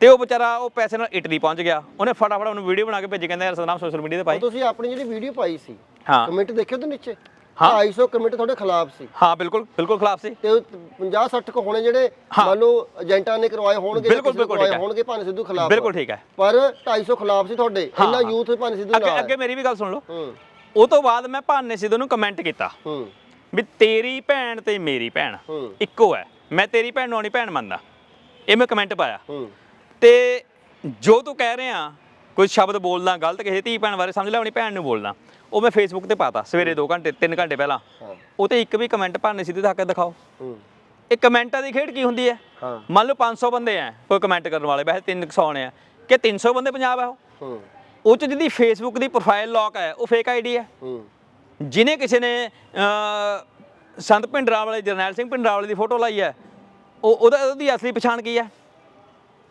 Speaker 1: ਤੇ ਉਹ ਵਿਚਾਰਾ ਉਹ ਪੈਸੇ ਨਾਲ ਇਟਲੀ ਪਹੁੰਚ ਗਿਆ। ਉਹਨੇ ਫਟਾਫਟ ਉਹਨੂੰ ਵੀਡੀਓ ਬਣਾ ਕੇ ਭੇਜੀ ਕਹਿੰਦਾ ਯਾਰ ਸਤਨਾਮ ਸੋਸ਼ਲ ਮੀਡੀਆ ਤੇ ਪਾਈ
Speaker 2: ਤੁਸੀਂ ਆਪਣੀ ਜਿਹੜੀ ਵੀਡੀਓ ਪਾਈ ਸੀ
Speaker 1: ਹਾਂ।
Speaker 2: ਕਮੈਂਟ ਦੇਖਿਓ ਤੇ ਨੀਚੇ?
Speaker 1: ਹਾਂ।
Speaker 2: 250 ਕਮੈਂਟ ਤੁਹਾਡੇ ਖਿਲਾਫ ਸੀ।
Speaker 1: ਹਾਂ ਬਿਲਕੁਲ ਬਿਲਕੁਲ ਖਿਲਾਫ ਸੀ।
Speaker 2: ਤੇ 50 60 ਕੁ ਹੋਣੇ ਜਿਹੜੇ ਮੰਨ ਲਓ ਏਜੰਟਾਂ ਨੇ ਕਰਵਾਏ ਹੋਣਗੇ
Speaker 1: ਬਿਲਕੁਲ, ਬਿਲਕੁਲ ਠੀਕ ਹੈ।
Speaker 2: ਹੋਣਗੇ ਭਾਨ ਸਿੱਧੂ ਖਿਲਾਫ।
Speaker 1: ਬਿਲਕੁਲ ਠੀਕ ਹੈ।
Speaker 2: ਪਰ 250 ਖਿਲਾਫ ਸੀ ਤੁਹਾਡੇ। ਇੰਨਾ ਯੂਥ ਭਾਨ ਸਿੱਧੂ ਨਾਲ।
Speaker 1: ਅੱਗੇ ਮੇਰੀ ਵੀ ਗੱਲ ਸੁਣ ਲਓ।
Speaker 2: ਹੂੰ।
Speaker 1: ਉਹ ਤੋਂ ਬਾਅਦ ਮੈਂ ਭਾਨੇ ਸਿੱਧੂ ਨੂੰ ਕਮੈਂਟ ਕੀਤਾ।
Speaker 2: ਹੂੰ।
Speaker 1: ਵੀ ਤੇਰੀ ਭੈਣ ਤੇ ਮੇਰੀ ਭੈਣ। ਇੱਕੋ ਹੈ। ਮੈਂ ਤੇਰੀ ਭੈਣ ਨੂੰ ਆਪਣੀ ਭੈਣ ਮੰਨਦਾ। ਇਹ ਮੈਂ ਕਮੈਂਟ ਪਾਇਆ।
Speaker 2: ਹੂੰ।
Speaker 1: ਤੇ ਜੋ ਤੂੰ ਕਹਿ ਰਿਹਾ ਕੋਈ ਸ਼ਬਦ ਬੋਲਣਾ ਗਲਤ ਕਿਸੇ ਧੀ ਭੈਣ ਬਾਰੇ ਸਮਝ ਲੈ ਆਪਣੀ ਭੈਣ ਨੂੰ ਬੋਲਣਾ ਉਹ ਮੈਂ ਫੇਸਬੁੱਕ ਤੇ ਪਾਤਾ ਸਵੇਰੇ 2 ਘੰਟੇ 3 ਘੰਟੇ ਪਹਿਲਾਂ। ਉਹ ਤੇ ਇੱਕ ਵੀ ਕਮੈਂਟ ਭਰਨੇ ਸਿੱਧੇ ਤੱਕ ਦਿਖਾਓ। ਇਹ ਕਮੈਂਟਾਂ ਦੀ ਖੇਡ ਕੀ ਹੁੰਦੀ ਹੈ? ਮੰਨ ਲਓ 500 ਬੰਦੇ ਆ ਕੋਈ ਕਮੈਂਟ ਕਰਨ ਵਾਲੇ ਵੈਸੇ 300 ਨੇ ਆ। ਕਿ 300 ਬੰਦੇ ਪੰਜਾਬ ਆ ਉਹ? ਉਹ ਚ ਜਿਹਦੀ ਫੇਸਬੁੱਕ ਦੀ ਪ੍ਰੋਫਾਈਲ ਲੌਕ ਹੈ ਉਹ ਫੇਕ ਆਈਡੀ ਹੈ।
Speaker 2: ਹੂੰ।
Speaker 1: ਜਿਨੇ ਕਿਸੇ ਨੇ ਸੰਤ ਭਿੰਡਰਾਂ ਵਾਲੇ ਜਰਨੈਲ ਸਿੰਘ ਭਿੰਡਰਾਂ ਵਾਲੇ ਦੀ ਫੋਟੋ ਲਾਈ ਹੈ ਉਹ ਉਹਦਾ ਉਹਦੀ ਅਸਲੀ ਪਛਾਣ ਕੀ ਹੈ?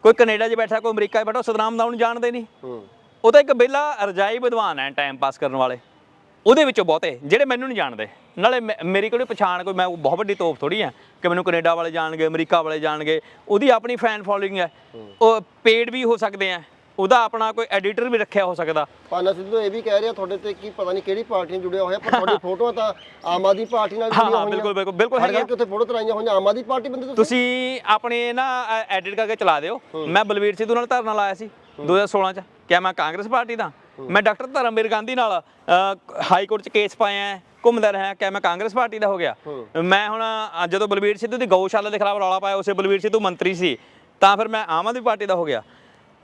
Speaker 1: ਕੋਈ ਕੈਨੇਡਾ 'ਚ ਬੈਠਾ ਕੋਈ ਅਮਰੀਕਾ 'ਚ ਬੈਠਾ ਉਹ ਸਤਨਾਮ ਦਾ ਉਹਨੂੰ ਜਾਣਦੇ ਨਹੀਂ।
Speaker 2: ਹੂੰ।
Speaker 1: ਉਹ ਤਾਂ ਇੱਕ ਬੇਲਾ ਰਜਾਈ ਵਿਦਵਾਨ ਹੈ ਟਾਈਮ ਪਾਸ ਕਰਨ ਵਾਲੇ। ਉਹਦੇ ਵਿੱਚੋਂ ਬਹੁਤੇ ਜਿਹੜੇ ਮੈਨੂੰ ਨਹੀਂ ਜਾਣਦੇ। ਨਾਲੇ ਮੇਰੀ ਕੋਈ ਪਛਾਣ ਕੋਈ ਮੈਂ ਬਹੁਤ ਵੱਡੀ ਤੋਪ ਥੋੜੀ ਆ ਕਿ ਮੈਨੂੰ ਕੈਨੇਡਾ ਵਾਲੇ ਜਾਣਗੇ ਅਮਰੀਕਾ ਵਾਲੇ ਜਾਣਗੇ। ਉਹਦੀ ਆਪਣੀ ਫੈਨ ਫੋਲੋਇੰਗ ਹੈ। ਉਹ ਪੇਡ ਵੀ ਹੋ ਸਕਦੇ ਆ ਉਹਦਾ ਆਪਣਾ ਕੋਈ ਐਡੀਟਰ ਵੀ ਰੱਖਿਆ ਹੋ ਸਕਦਾ।
Speaker 2: ਪਾਨਾ ਸਿੱਧੂ ਇਹ ਵੀ ਕਹਿ ਰਿਹਾ ਤੁਹਾਡੇ ਤੇ ਕੀ ਪਤਾ ਨਹੀਂ ਕਿਹੜੀ ਪਾਰਟੀ ਨਾਲ ਜੁੜਿਆ ਹੋਇਆ ਪਰ ਤੁਹਾਡੀ ਫੋਟੋਆਂ ਤਾਂ ਆਮ ਆਦਮੀ ਪਾਰਟੀ ਨਾਲ
Speaker 1: ਹਾਂ,
Speaker 2: ਜੁੜੀਆਂ
Speaker 1: ਹਾਂ,
Speaker 2: ਹੋਈਆਂ।
Speaker 1: ਬਿਲਕੁਲ, ਬਿਲਕੁਲ, ਬਿਲਕੁਲ
Speaker 2: ਹਰ
Speaker 1: ਹੈਗੀਆਂ।
Speaker 2: ਉੱਥੇ ਫੋਟੋ ਤਰਾਈਆਂ ਹੋਈਆਂ ਆਮ ਆਦਮੀ ਪਾਰਟੀ ਬੰਦੇ ਤੁਸੀਂ?
Speaker 1: ਆਪਣੇ ਨਾ ਐਡਿਟ ਕਰਕੇ ਚਲਾ ਦਿਓ। ਮੈਂ ਬਲਵੀਰ ਸਿੱਧੂ ਨਾਲ ਧਰਨਾ ਲਾਇਆ ਸੀ 2016 ਚ। ਕਿਆ ਮੈਂ ਕਾਂਗਰਸ ਪਾਰਟੀ ਦਾ? ਮੈਂ ਡਾਕਟਰ ਧਰਮਵੀਰ ਗਾਂਧੀ ਨਾਲ ਹਾਈ ਕੋਰਟ ਚ ਕੇਸ ਪਾਇਆ ਹੈ, ਘੁੰਮਦਾ ਰਿਹਾ ਕਿਆ ਮੈਂ ਕਾਂਗਰਸ ਪਾਰਟੀ ਦਾ ਹੋ ਗਿਆ? ਮੈਂ ਹੁਣ ਜਦੋਂ ਬਲਵੀਰ ਸਿੱਧੂ ਦੀ ਗਊਸ਼ਾਲਾ ਦੇ ਖਿਲਾਫ ਰੌਲਾ ਪਾਇਆ ਉਸੇ ਬਲਵੀਰ ਸਿੱਧੂ ਮੰਤਰੀ ਸੀ ਤਾਂ ਫਿਰ ਮੈਂ ਆਮ ਆਦਮੀ ਪਾਰਟੀ ਦਾ ਹੋ ਗਿਆ।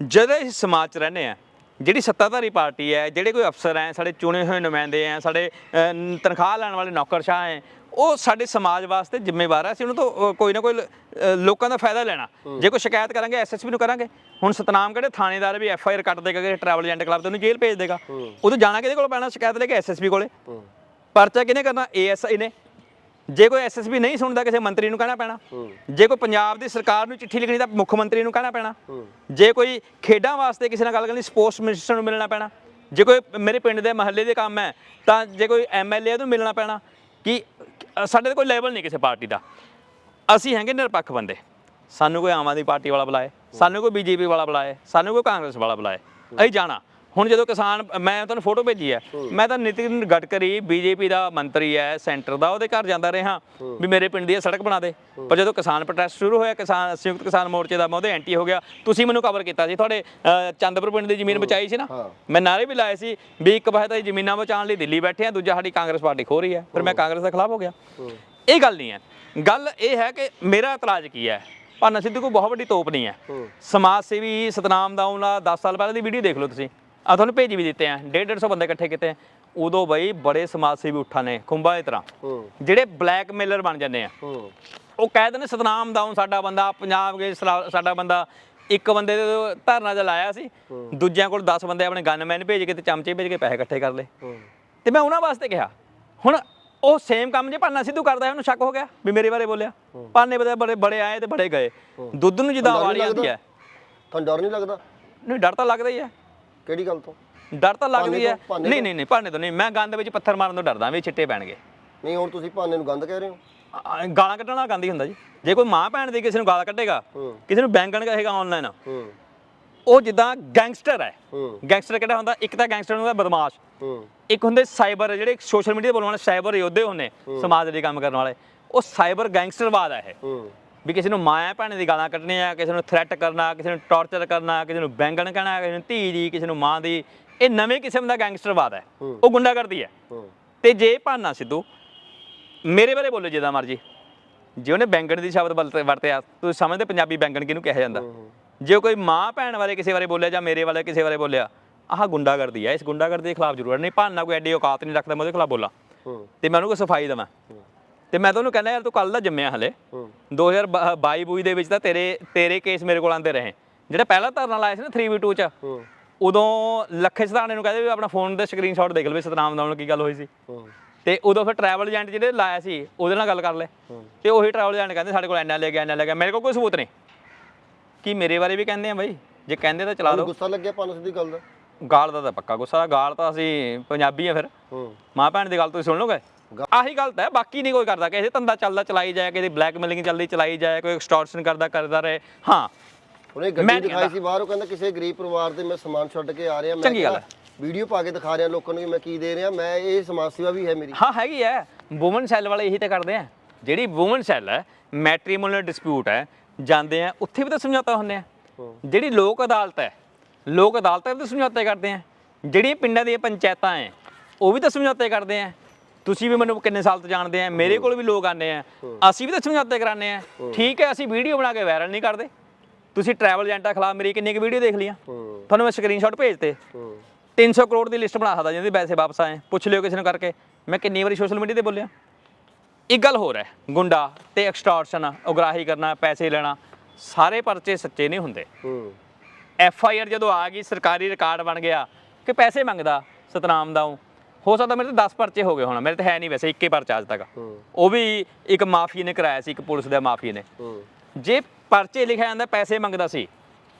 Speaker 1: ਜਦੋਂ ਇਸ ਸਮਾਜ ਚ ਰਹਿੰਦੇ ਆ ਜਿਹੜੀ ਸੱਤਾਧਾਰੀ ਪਾਰਟੀ ਹੈ ਜਿਹੜੇ ਕੋਈ ਅਫਸਰ ਹੈ ਸਾਡੇ ਚੁਣੇ ਹੋਏ ਨੁਮਾਇੰਦੇ ਹੈ ਸਾਡੇ ਅ, ਤਨਖਾਹ ਲੈਣ ਵਾਲੇ ਨੌਕਰਸ਼ਾਹ ਹੈ ਉਹ ਸਾਡੇ ਸਮਾਜ ਵਾਸਤੇ ਜ਼ਿੰਮੇਵਾਰ ਹੈ। ਅਸੀਂ ਉਹਨਾਂ ਤੋਂ ਅ, ਕੋਈ ਨਾ ਕੋਈ ਲ- ਅ, ਲੋਕਾਂ ਦਾ ਫਾਇਦਾ ਲੈਣਾ। ਜੇ ਕੋਈ ਸ਼ਿਕਾਇਤ ਕਰਾਂਗੇ ਐਸਐਸਪੀ ਨੂੰ ਕਰਾਂਗੇ ਹੁਣ ਸਤਨਾਮ ਕਿਹੜੇ ਥਾਣੇਦਾਰ ਵੀ ਐਫਆਈਆਰ ਕੱਟ ਦੇਗਾ ਕਿ ਟਰੈਵਲ ਏਜੰਟ ਕਲੱਬ ਤੇ ਉਹਨੂੰ ਜੇਲ੍ਹ ਭੇਜ ਦੇਗਾ। ਉਹ ਤੋਂ ਜਾਣਾ ਕਿਹਦੇ ਕੋਲ ਪੈਣਾ ਸ਼ਿਕਾਇਤ ਲੈ ਕੇ ਐਸਐਸਪੀ ਕੋਲੇ? ਪਰਚਾ ਕਿਹਨੇ ਕਰਨਾ? ਏਐਸਆਈ ਨੇ। ਜੇ ਕੋਈ ਐਸਐਸਪੀ ਨਹੀਂ ਸੁਣਦਾ ਕਿਸੇ ਮੰਤਰੀ ਨੂੰ ਕਹਿਣਾ ਪੈਣਾ ਜੇ ਕੋਈ ਪੰਜਾਬ ਦੀ ਸਰਕਾਰ ਨੂੰ ਚਿੱਠੀ ਲਿਖਣੀ ਤਾਂ ਮੁੱਖ ਮੰਤਰੀ ਨੂੰ ਕਹਿਣਾ ਪੈਣਾ। ਜੇ ਕੋਈ ਖੇਡਾਂ ਵਾਸਤੇ ਕਿਸੇ ਨਾਲ ਗੱਲ ਕਰਨੀ ਸਪੋਰਟਸ ਮਿਨਿਸਟਰ ਨੂੰ ਮਿਲਣਾ ਪੈਣਾ। ਜੇ ਕੋਈ ਮੇਰੇ ਪਿੰਡ ਦੇ ਮਹੱਲੇ ਦੇ ਕੰਮ ਹੈ ਤਾਂ ਜੇ ਕੋਈ ਐਮਐਲਏ ਨੂੰ ਮਿਲਣਾ ਪੈਣਾ। ਕਿ ਸਾਡੇ ਤੇ ਕੋਈ ਲੈਵਲ ਨਹੀਂ ਕਿਸੇ ਪਾਰਟੀ ਦਾ। ਅਸੀਂ ਹੈਗੇ ਨਿਰਪੱਖ ਬੰਦੇ। ਸਾਨੂੰ ਕੋਈ ਆਮ ਆਦਮੀ ਪਾਰਟੀ ਵਾਲਾ ਬੁਲਾਏ ਸਾਨੂੰ ਕੋਈ ਬੀਜੇਪੀ ਵਾਲਾ ਬੁਲਾਏ ਸਾਨੂੰ ਕੋਈ ਕਾਂਗਰਸ ਵਾਲਾ ਬੁਲਾਏ। ਅਸੀਂ ਜਾਣਾ। ਹੁਣ ਜਦੋਂ ਕਿਸਾਨ ਮੈਂ ਤੁਹਾਨੂੰ ਫੋਟੋ ਭੇਜੀ ਹੈ ਮੈਂ ਤਾਂ ਨਿਤਿਨ ਗਡਕਰੀ ਬੀਜੇਪੀ ਦਾ ਮੰਤਰੀ ਹੈ ਸੈਂਟਰ ਦਾ ਉਹਦੇ ਘਰ ਜਾਂਦਾ ਰਿਹਾ। ਵੀ ਮੇਰੇ ਪਿੰਡ ਦੀ ਸੜਕ ਬਣਾ ਦੇ। ਪਰ ਜਦੋਂ ਕਿਸਾਨ ਪ੍ਰੋਟੈਸਟ ਸ਼ੁਰੂ ਹੋਇਆ ਕਿਸਾਨ ਸੰਯੁਕਤ ਕਿਸਾਨ ਮੋਰਚੇ ਦਾ ਮੈਂ ਉਹਦੇ ਐਂਟੀ ਹੋ ਗਿਆ। ਤੁਸੀਂ ਮੈਨੂੰ ਕਵਰ ਕੀਤਾ ਸੀ। ਤੁਹਾਡੇ ਚੰਦਪੁਰ ਪਿੰਡ ਦੀ ਜ਼ਮੀਨ ਬਚਾਈ ਸੀ ਨਾ। ਮੈਂ ਨਾਰੇ ਵੀ ਲਾਏ ਸੀ ਵੀ ਇੱਕ ਪਾਸੇ ਤਾਂ ਜ਼ਮੀਨਾਂ ਬਚਾਉਣ ਲਈ ਦਿੱਲੀ ਬੈਠੇ ਆ ਦੂਜਾ ਸਾਡੀ ਕਾਂਗਰਸ ਪਾਰਟੀ ਖੋ ਰਹੀ ਹੈ। ਫਿਰ ਮੈਂ ਕਾਂਗਰਸ ਦੇ ਖਿਲਾਫ ਹੋ ਗਿਆ। ਇਹ ਗੱਲ ਨਹੀਂ ਹੈ। ਗੱਲ ਇਹ ਹੈ ਕਿ ਮੇਰਾ ਇਤਰਾਜ਼ ਕੀ ਹੈ? ਭਾਨਾ ਸਿੱਧੂ ਕੋਈ ਬਹੁਤ ਵੱਡੀ ਤੋਪ ਨਹੀਂ ਹੈ। ਸਮਾਜ ਸੇਵੀ ਸਤਨਾਮ ਦਾ ਉਹਨਾਂ 10 ਸਾਲ ਪਹਿਲਾਂ ਦੀ ਵੀਡੀਓ ਦੇਖ ਲਓ ਤੁਸੀਂ। ਆ ਤੁਹਾਨੂੰ ਭੇਜ ਵੀ ਦਿੱਤੇ ਆ। 150 ਬੰਦੇ ਇਕੱਠੇ ਕੀਤੇ। ਉਦੋਂ ਬਈ ਬੜੇ ਸਮਾਜ ਸੇਵੀ ਉੱਠਾ ਨੇ ਖੁੰਬਾਂ ਦੀ ਤਰ੍ਹਾਂ। ਜਿਹੜੇ ਬਲੈਕਮੇਲਰ ਬਣ ਜਾਂਦੇ ਆ। ਉਹ ਕਹਿ ਦਿੰਦੇ ਸਤਨਾਮ ਦਾਉਨ ਸਾਡਾ ਬੰਦਾ ਪੰਜਾਬ ਗਏ ਸਾਡਾ ਬੰਦਾ ਇੱਕ ਬੰਦੇ ਦੇ ਧਰਨਾ ਚ ਲਾਇਆ ਸੀ। ਦੂਜਿਆਂ ਕੋਲ 10 ਬੰਦੇ ਆਪਣੇ ਗਨਮੈਨ ਭੇਜ ਕੇ ਤੇ ਚਮਚੇ ਭੇਜ ਕੇ ਪੈਸੇ ਇਕੱਠੇ ਕਰ ਲਏ। ਤੇ ਮੈਂ ਉਹਨਾਂ ਵਾਸਤੇ ਕਿਹਾ ਹੁਣ ਉਹ ਸੇਮ ਕੰਮ ਜੇ ਭਾਨਾ ਸਿੱਧੂ ਕਰਦਾ ਉਹਨੂੰ ਸ਼ੱਕ ਹੋ ਗਿਆ ਵੀ ਮੇਰੇ ਬਾਰੇ ਬੋਲਿਆ। ਭਾਨੇ ਬੜੇ ਬੜੇ ਬੜੇ ਆਏ ਤੇ ਬੜੇ ਗਏ। ਦੁੱਧ ਨੂੰ ਜਿੱਦਾਂ ਵਾਲੀ ਆਉਂਦੀ? ਹੈ।
Speaker 2: ਤੁਹਾਨੂੰ ਡਰ ਨਹੀਂ ਲੱਗਦਾ?
Speaker 1: ਨਹੀਂ ਡਰ ਤਾਂ ਲੱਗਦਾ ਹੀ ਹੈ।
Speaker 2: ਕਿਹੜੀ ਗੱਲ ਤੋਂ?
Speaker 1: ਡਰ ਤਾਂ ਲੱਗਦੀ ਹੈ। ਨਹੀਂ ਨਹੀਂ ਨਹੀਂ ਭਾਨੇ ਤੋਂ ਨਹੀਂ। ਮੈਂ ਗੰਦ ਵਿੱਚ ਪੱਥਰ ਮਾਰਨ ਤੋਂ ਡਰਦਾ ਵੀ ਛਿੱਟੇ ਪੈਣਗੇ।
Speaker 2: ਨਹੀਂ ਹੁਣ ਤੁਸੀਂ ਭਾਨੇ ਨੂੰ ਗੰਦ ਕਹਿ ਰਹੇ ਹੋ?
Speaker 1: ਗਾਲਾਂ ਕੱਢਣ ਵਾਲਾ ਗੰਦ ਹੀ ਹੁੰਦਾ ਜੀ। ਜੇ ਕੋਈ ਮਾਂ ਭੈਣ ਦੀ ਕਿਸੇ ਨੂੰ ਗਾਲ ਕੱਢੇਗਾ ਕਿਸੇ ਨੂੰ ਬੈਂਗਣ ਕਹੇਗਾ ਆਨਲਾਈਨ
Speaker 2: ਹੂੰ।
Speaker 1: ਉਹ ਜਿੱਦਾਂ ਗੈਂਗਸਟਰ ਹੈ। ਗੈਂਗਸਟਰ ਕਿਹੜਾ ਹੁੰਦਾ? ਇੱਕ ਤਾਂ ਗੈਂਗਸਟਰ ਹੁੰਦਾ ਬਦਮਾਸ਼। ਇੱਕ ਹੁੰਦੇ ਸਾਈਬਰ ਜਿਹੜੇ ਸੋਸ਼ਲ ਮੀਡੀਆ ਤੇ ਬੋਲਣ ਵਾਲੇ ਸਾਈਬਰ ਯੋਧੇ ਹੁੰਦੇ ਸਮਾਜ ਦੇ ਕੰਮ ਕਰਨ ਵਾਲੇ। ਉਹ ਸਾਈਬਰ ਗੈਂਗਸਟਰਵਾਦ ਹੈ ਇਹ।
Speaker 2: ਹੂੰ।
Speaker 1: ਵੀ ਕਿਸੇ ਨੂੰ ਮਾਂ ਭੈਣ ਦੀ ਗਾਲਾਂ ਕੱਢਣੀਆਂ ਕਿਸੇ ਨੂੰ ਥ੍ਰੈਟ ਕਰਨਾ ਕਿਸੇ ਨੂੰ ਟੌਰਚਰ ਕਰਨਾ ਕਿਸੇ ਨੂੰ ਬੈਂਗਣ ਕਹਿਣਾ ਕਿਸੇ ਨੂੰ ਧੀ ਦੀ ਕਿਸੇ ਨੂੰ ਮਾਂ ਦੀ ਇਹ ਨਵੇਂ ਕਿਸਮ ਦਾ ਗੈਂਗਸਟਰਵਾਦ ਹੈ। ਉਹ ਗੁੰਡਾਗਰਦੀ ਹੈ।
Speaker 2: ਹੂੰ।
Speaker 1: ਤੇ ਜੇ ਭਾਨਾ ਸਿੱਧੂ ਮੇਰੇ ਬਾਰੇ ਬੋਲੇ ਜਿੱਦਾਂ ਮਰਜ਼ੀ। ਜੇ ਉਹਨੇ ਬੈਂਗਣ ਦੀ ਸ਼ਬਦ ਵਰਤੇ- ਵਰਤਿਆ ਤੁਸੀਂ ਸਮਝਦੇ ਪੰਜਾਬੀ ਬੈਂਗਣ ਕਿਹਨੂੰ ਕਿਹਾ ਜਾਂਦਾ? ਜੇ ਕੋਈ ਮਾਂ ਭੈਣ ਬਾਰੇ ਕਿਸੇ ਬਾਰੇ ਬੋਲਿਆ ਜਾਂ ਮੇਰੇ ਬਾਰੇ ਕਿਸੇ ਬਾਰੇ ਬੋਲਿਆ ਆਹ ਗੁੰਡਾਗਰਦੀ ਹੈ। ਇਸ ਗੁੰਡਾਗਰਦੀ ਦੇ ਖਿਲਾਫ ਜ਼ਰੂਰ ਨਹੀਂ ਭਾਨਾ ਕੋਈ ਐਡੀ ਔਕਾਤ ਨਹੀਂ ਰੱਖਦਾ ਮੈਂ ਉਹਦੇ ਖਿਲਾਫ ਬੋਲਾਂ। ਤੇ ਮੈਂ ਉਹਨੂੰ ਕੋਈ ਸਫ਼ਾਈ ਦੇਵਾਂ। ਤੇ ਮੈਂ ਤਾਂ ਉਹਨੂੰ ਕਹਿੰਦਾ ਯਾਰ ਤੂੰ ਕੱਲ ਦਾ ਜੰਮਿਆ ਹਲੇ।
Speaker 2: ਹੂੰ।
Speaker 1: 2022 ਬੂਈ ਦੇ ਵਿੱਚ ਤਾਂ ਤੇਰੇ ਤੇਰੇ ਕੇਸ ਮੇਰੇ ਕੋਲ ਆਂਦੇ ਰਹੇ। ਜਿਹੜਾ ਪਹਿਲਾ ਧਰਨਾ ਲਾਇਆ ਸੀ ਨਾ 3v2 ਚ ਉਦੋਂ ਲੱਖੇ ਸਧਾਣੇ ਨੂੰ ਕਹਿੰਦੇ ਵੀ ਆਪਣਾ ਫੋਨ ਦੇ ਸਕਰੀਨਸ਼ਾਟ ਦੇਖ ਲਵੇ ਸਤਨਾਮ ਨਾਲ ਕੀ ਗੱਲ ਹੋਈ ਸੀ। ਤੇ ਉਦੋਂ ਫਿਰ ਟਰੈਵਲ ਏਜੰਟ ਜਿਹੜੇ ਲਾਇਆ ਸੀ ਉਹਦੇ ਨਾਲ ਗੱਲ ਕਰ ਲੈ। ਤੇ ਉਹੀ ਟਰੈਵਲ ਏਜੰਟ ਕਹਿੰਦੇ ਸਾਡੇ ਕੋਲ ਇੰਨਾ ਲੈ ਗਿਆ ਇੰਨਾ ਲੈ ਗਿਆ। ਮੇਰੇ ਕੋਲ ਕੋਈ ਸਬੂਤ ਨਹੀਂ। ਕੀ ਮੇਰੇ ਬਾਰੇ ਵੀ ਕਹਿੰਦੇ ਆ ਬਾਈ? ਜੇ ਕਹਿੰਦੇ ਤਾਂ ਚਲਾ
Speaker 2: ਤੁਹਾਨੂੰ
Speaker 1: ਦਿਓ
Speaker 2: ਗੁੱਸਾ ਲੱਗਿਆ ਪਾਨਾ ਸਿੱਧੂ ਦੀ ਗੱਲ ਦਾ।
Speaker 1: ਗਾਲ ਦਾ ਤਾਂ ਪੱਕਾ ਗੁੱਸਾ। ਗਾਲ ਤਾਂ ਅਸੀਂ ਪੰਜਾਬੀ ਆ ਫਿਰ। ਮਾਂ ਭੈਣ ਦੀ ਗੱਲ ਤੁਸੀਂ ਸੁਣ ਲਓਗੇ?
Speaker 2: ਗਾ-
Speaker 1: ਆਹੀ ਗਲਤ ਹੈ ਬਾਕੀ ਨਹੀਂ ਕੋਈ ਕਰਦਾ। ਕਿਸੇ ਧੰਦਾ ਚੱਲਦਾ ਚਲਾਈ ਜਾਏ ਕਿਸੇ ਬਲੈਕਮੇਲਿੰਗ ਚੱਲਦੀ ਚਲਾਈ ਜਾਏ ਕੋਈ ਐਕਸਟੋਰਸ਼ਨ ਕਰਦਾ ਕਰਦਾ ਰਹੇ। ਹਾਂ।
Speaker 2: ਉਹਨੇ ਗੱਡੀ ਦਿਖਾਈ ਸੀ ਬਾਹਰ ਉਹ ਕਹਿੰਦਾ ਕਿਸੇ ਗਰੀਬ ਪਰਿਵਾਰ ਦੇ ਮੈਂ ਸਮਾਨ ਛੱਡ ਕੇ ਆ ਰਿਹਾ। ਮੈਂ
Speaker 1: ਚੰਗੀ ਗੱਲ
Speaker 2: ਵੀਡੀਓ ਪਾ ਕੇ ਦਿਖਾ ਰਿਹਾ ਲੋਕਾਂ ਨੂੰ ਕਿ ਮੈਂ ਕੀ ਦੇ ਰਿਹਾ। ਮੈਂ ਇਹ ਸਮਾਜ ਸੇਵਾ ਵੀ ਹੈ ਮੇਰੀ।
Speaker 1: ਹਾਂ ਹੈਗੀ ਹੈ। ਵੂਮਨ ਸੈੱਲ ਵਾਲੇ ਇਹੀ ਤਾਂ ਕਰਦੇ ਆ। ਜਿਹੜੀ ਵੂਮਨ ਸੈੱਲ ਹੈ ਮੈਟ੍ਰੀਮੋਨੀਅਲ ਡਿਸਪਿਊਟ ਹੈ ਜਾਂਦੇ ਆ ਉੱਥੇ ਵੀ ਤਾਂ ਸਮਝੌਤਾ ਹੁੰਦੇ ਆ। ਜਿਹੜੀ ਲੋਕ ਅਦਾਲਤ ਹੈ ਲੋਕ ਅਦਾਲਤਾਂ ਵੀ ਤਾਂ ਸਮਝੌਤੇ ਕਰਦੇ ਆ। ਜਿਹੜੀਆਂ ਪਿੰਡਾਂ ਦੀਆਂ ਪੰਚਾਇਤਾਂ ਹੈ ਉਹ ਵੀ ਤਾਂ ਸਮਝੌਤੇ ਕਰਦੇ ਆ। ਤੁਸੀਂ ਵੀ ਮੈਨੂੰ ਕਿੰਨੇ ਸਾਲ ਤੋਂ ਜਾਣਦੇ ਆ ਮੇਰੇ ਕੋਲ ਵੀ ਲੋਕ ਆਉਂਦੇ ਆ। ਅਸੀਂ ਵੀ ਤਾਂ ਸਮਝੌਤੇ ਕਰਾਉਂਦੇ ਆ। ਠੀਕ ਹੈ ਅਸੀਂ ਵੀਡੀਓ ਬਣਾ ਕੇ ਵਾਇਰਲ ਨਹੀਂ ਕਰਦੇ। ਤੁਸੀਂ ਟਰੈਵਲ ਏਜੰਟਾਂ ਖਿਲਾਫ ਮੇਰੀ ਕਿੰਨੀ ਕੁ ਵੀਡੀਓ ਦੇਖ ਲਈਆਂ। ਤੁਹਾਨੂੰ ਮੈਂ ਸਕਰੀਨਸ਼ਾਟ ਭੇਜਤੇ।
Speaker 2: ਹੂੰ।
Speaker 1: 300 ਕਰੋੜ ਦੀ ਲਿਸਟ ਬਣਾ ਸਕਦਾ ਜਿਹਦੇ ਪੈਸੇ ਵਾਪਸ ਆਏ। ਪੁੱਛ ਲਿਓ ਕਿਸੇ ਨੂੰ ਕਰਕੇ। ਮੈਂ ਕਿੰਨੀ ਵਾਰੀ ਸੋਸ਼ਲ ਮੀਡੀਆ ਤੇ ਬੋਲਿਆ। ਇੱਕ ਗੱਲ ਹੋਰ ਹੈ ਗੁੰਡਾ ਤੇ ਐਕਸਟੋਰਸ਼ਨ ਉਗਰਾਹੀ ਕਰਨਾ ਪੈਸੇ ਲੈਣਾ ਸਾਰੇ ਪਰਚੇ ਸੱਚੇ ਨਹੀਂ ਹੁੰਦੇ। ਐਫ ਆਈ ਆਰ ਜਦੋਂ ਆ ਗਈ ਸਰਕਾਰੀ ਰਿਕਾਰਡ ਬਣ ਗਿਆ ਕਿ ਪੈਸੇ ਮੰਗਦਾ ਸਤਨਾਮ ਦਾ ਉਹ। ਹੋ ਸਕਦਾ ਮੇਰੇ ਤੇ 10 ਪਰਚੇ ਹੋ ਗਏ ਹੋਣਾ ਮੇਰੇ ਤੇ ਹੈ ਨਹੀਂ ਵੈਸੇ ਇੱਕੇ ਪਰਚਾ ਅੱਜ ਤੱਕ। ਉਹ ਵੀ ਇੱਕ ਮਾਫੀਏ ਨੇ ਕਰਾਇਆ ਸੀ ਇੱਕ ਪੁਲਿਸ ਦੇ ਮਾਫੀਏ ਨੇ। ਜੇ ਪਰਚੇ ਲਿਖਿਆ ਜਾਂਦਾ ਪੈਸੇ ਮੰਗਦਾ ਸੀ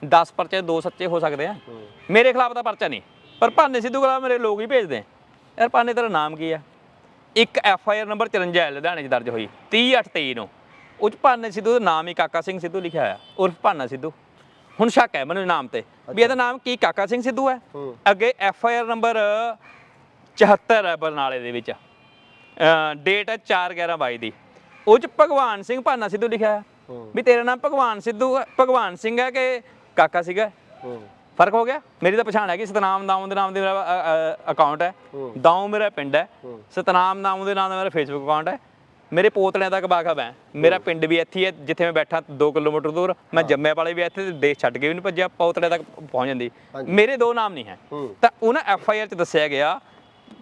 Speaker 1: 10 ਪਰਚੇ ਦੋ ਸੱਚੇ ਹੋ ਸਕਦੇ ਆ। ਮੇਰੇ ਖਿਲਾਫ ਦਾ ਪਰਚਾ ਨਹੀਂ ਪਰ ਭਾਨੇ ਸਿੱਧੂ ਖਿਲਾਫ ਮੇਰੇ ਲੋਕ ਹੀ ਭੇਜਦੇ ਆ। ਯਾਰ ਭਾਨੇ ਤੇਰਾ ਨਾਮ ਕੀ ਆ? ਇੱਕ ਐਫ ਆਈ ਆਰ ਨੰਬਰ 54 ਹੈ ਲੁਧਿਆਣੇ 'ਚ ਦਰਜ ਹੋਈ 30823 ਨੂੰ। ਉਹ 'ਚ ਭਾਨੇ ਸਿੱਧੂ ਦਾ ਨਾਮ ਹੀ ਕਾਕਾ ਸਿੰਘ ਸਿੱਧੂ ਲਿਖਿਆ ਹੋਇਆ ਉਰਫ ਭਾਨਾ ਸਿੱਧੂ। ਹੁਣ ਸ਼ੱਕ ਹੈ ਮੈਨੂੰ ਨਾਮ ਤੇ ਵੀ ਇਹਦਾ ਨਾਮ ਕੀ ਕਾਕਾ ਸਿੰਘ ਸਿੱਧੂ ਹੂੰ। ਅੱਗੇ ਐਫ ਆਈ ਆਰ ਨੰਬਰ 74 ਹੈ ਬਰਨਾਲੇ ਦੇ ਵਿੱਚ। ਡੇਟ ਹੈ 4/11/22 ਦੀ। ਉਹ 'ਚ ਭਗਵਾਨ ਸਿੰਘ ਭਾਨਾ ਸਿੱਧੂ ਲਿਖਿਆ ਹੈ। ਵੀ ਤੇਰਾ ਨਾਮ ਭਗਵਾਨ ਸਿੱਧੂ ਹੈ ਭਗਵਾਨ ਸਿੰਘ ਹੈ ਕਿ ਕਾਕਾ ਸੀਗਾ? ਫ਼ਰਕ ਹੋ ਗਿਆ? ਮੇਰੀ ਤਾਂ ਪਛਾਣ ਹੈ ਕਿ ਸਤਨਾਮ ਦਾਊ ਦੇ ਨਾਮ ਦੇ ਮੇਰਾ ਅਕਾਊਂਟ ਹੈ। ਦਾਊ ਮੇਰਾ ਪਿੰਡ ਹੈ। ਸਤਨਾਮ ਨਾਮ ਦੇ ਨਾਮ ਦਾ ਮੇਰਾ ਫੇਸਬੁੱਕ ਅਕਾਊਂਟ ਹੈ। ਮੇਰੇ ਪੋਤਲਿਆਂ ਤੱਕ ਬਾਖਬ ਹੈ ਮੇਰਾ ਪਿੰਡ ਵੀ ਇੱਥੇ ਹੀ ਹੈ ਜਿੱਥੇ ਮੈਂ ਬੈਠਾ 2 ਕਿਲੋਮੀਟਰ ਦੂਰ। ਮੈਂ ਜੰਮੇ ਵਾਲੇ ਵੀ ਇੱਥੇ ਦੇਸ਼ ਛੱਡ ਕੇ ਵੀ ਨਹੀਂ ਭੱਜਿਆ ਪੋਤਲਿਆਂ ਤੱਕ ਪਹੁੰਚ ਜਾਂਦੀ। ਮੇਰੇ ਦੋ ਨਾਮ ਨਹੀਂ ਹੂੰ। ਤਾਂ ਉਹਨਾਂ ਐਫ ਆਈ ਆਰ ਚ ਦੱਸਿਆ ਗਿਆ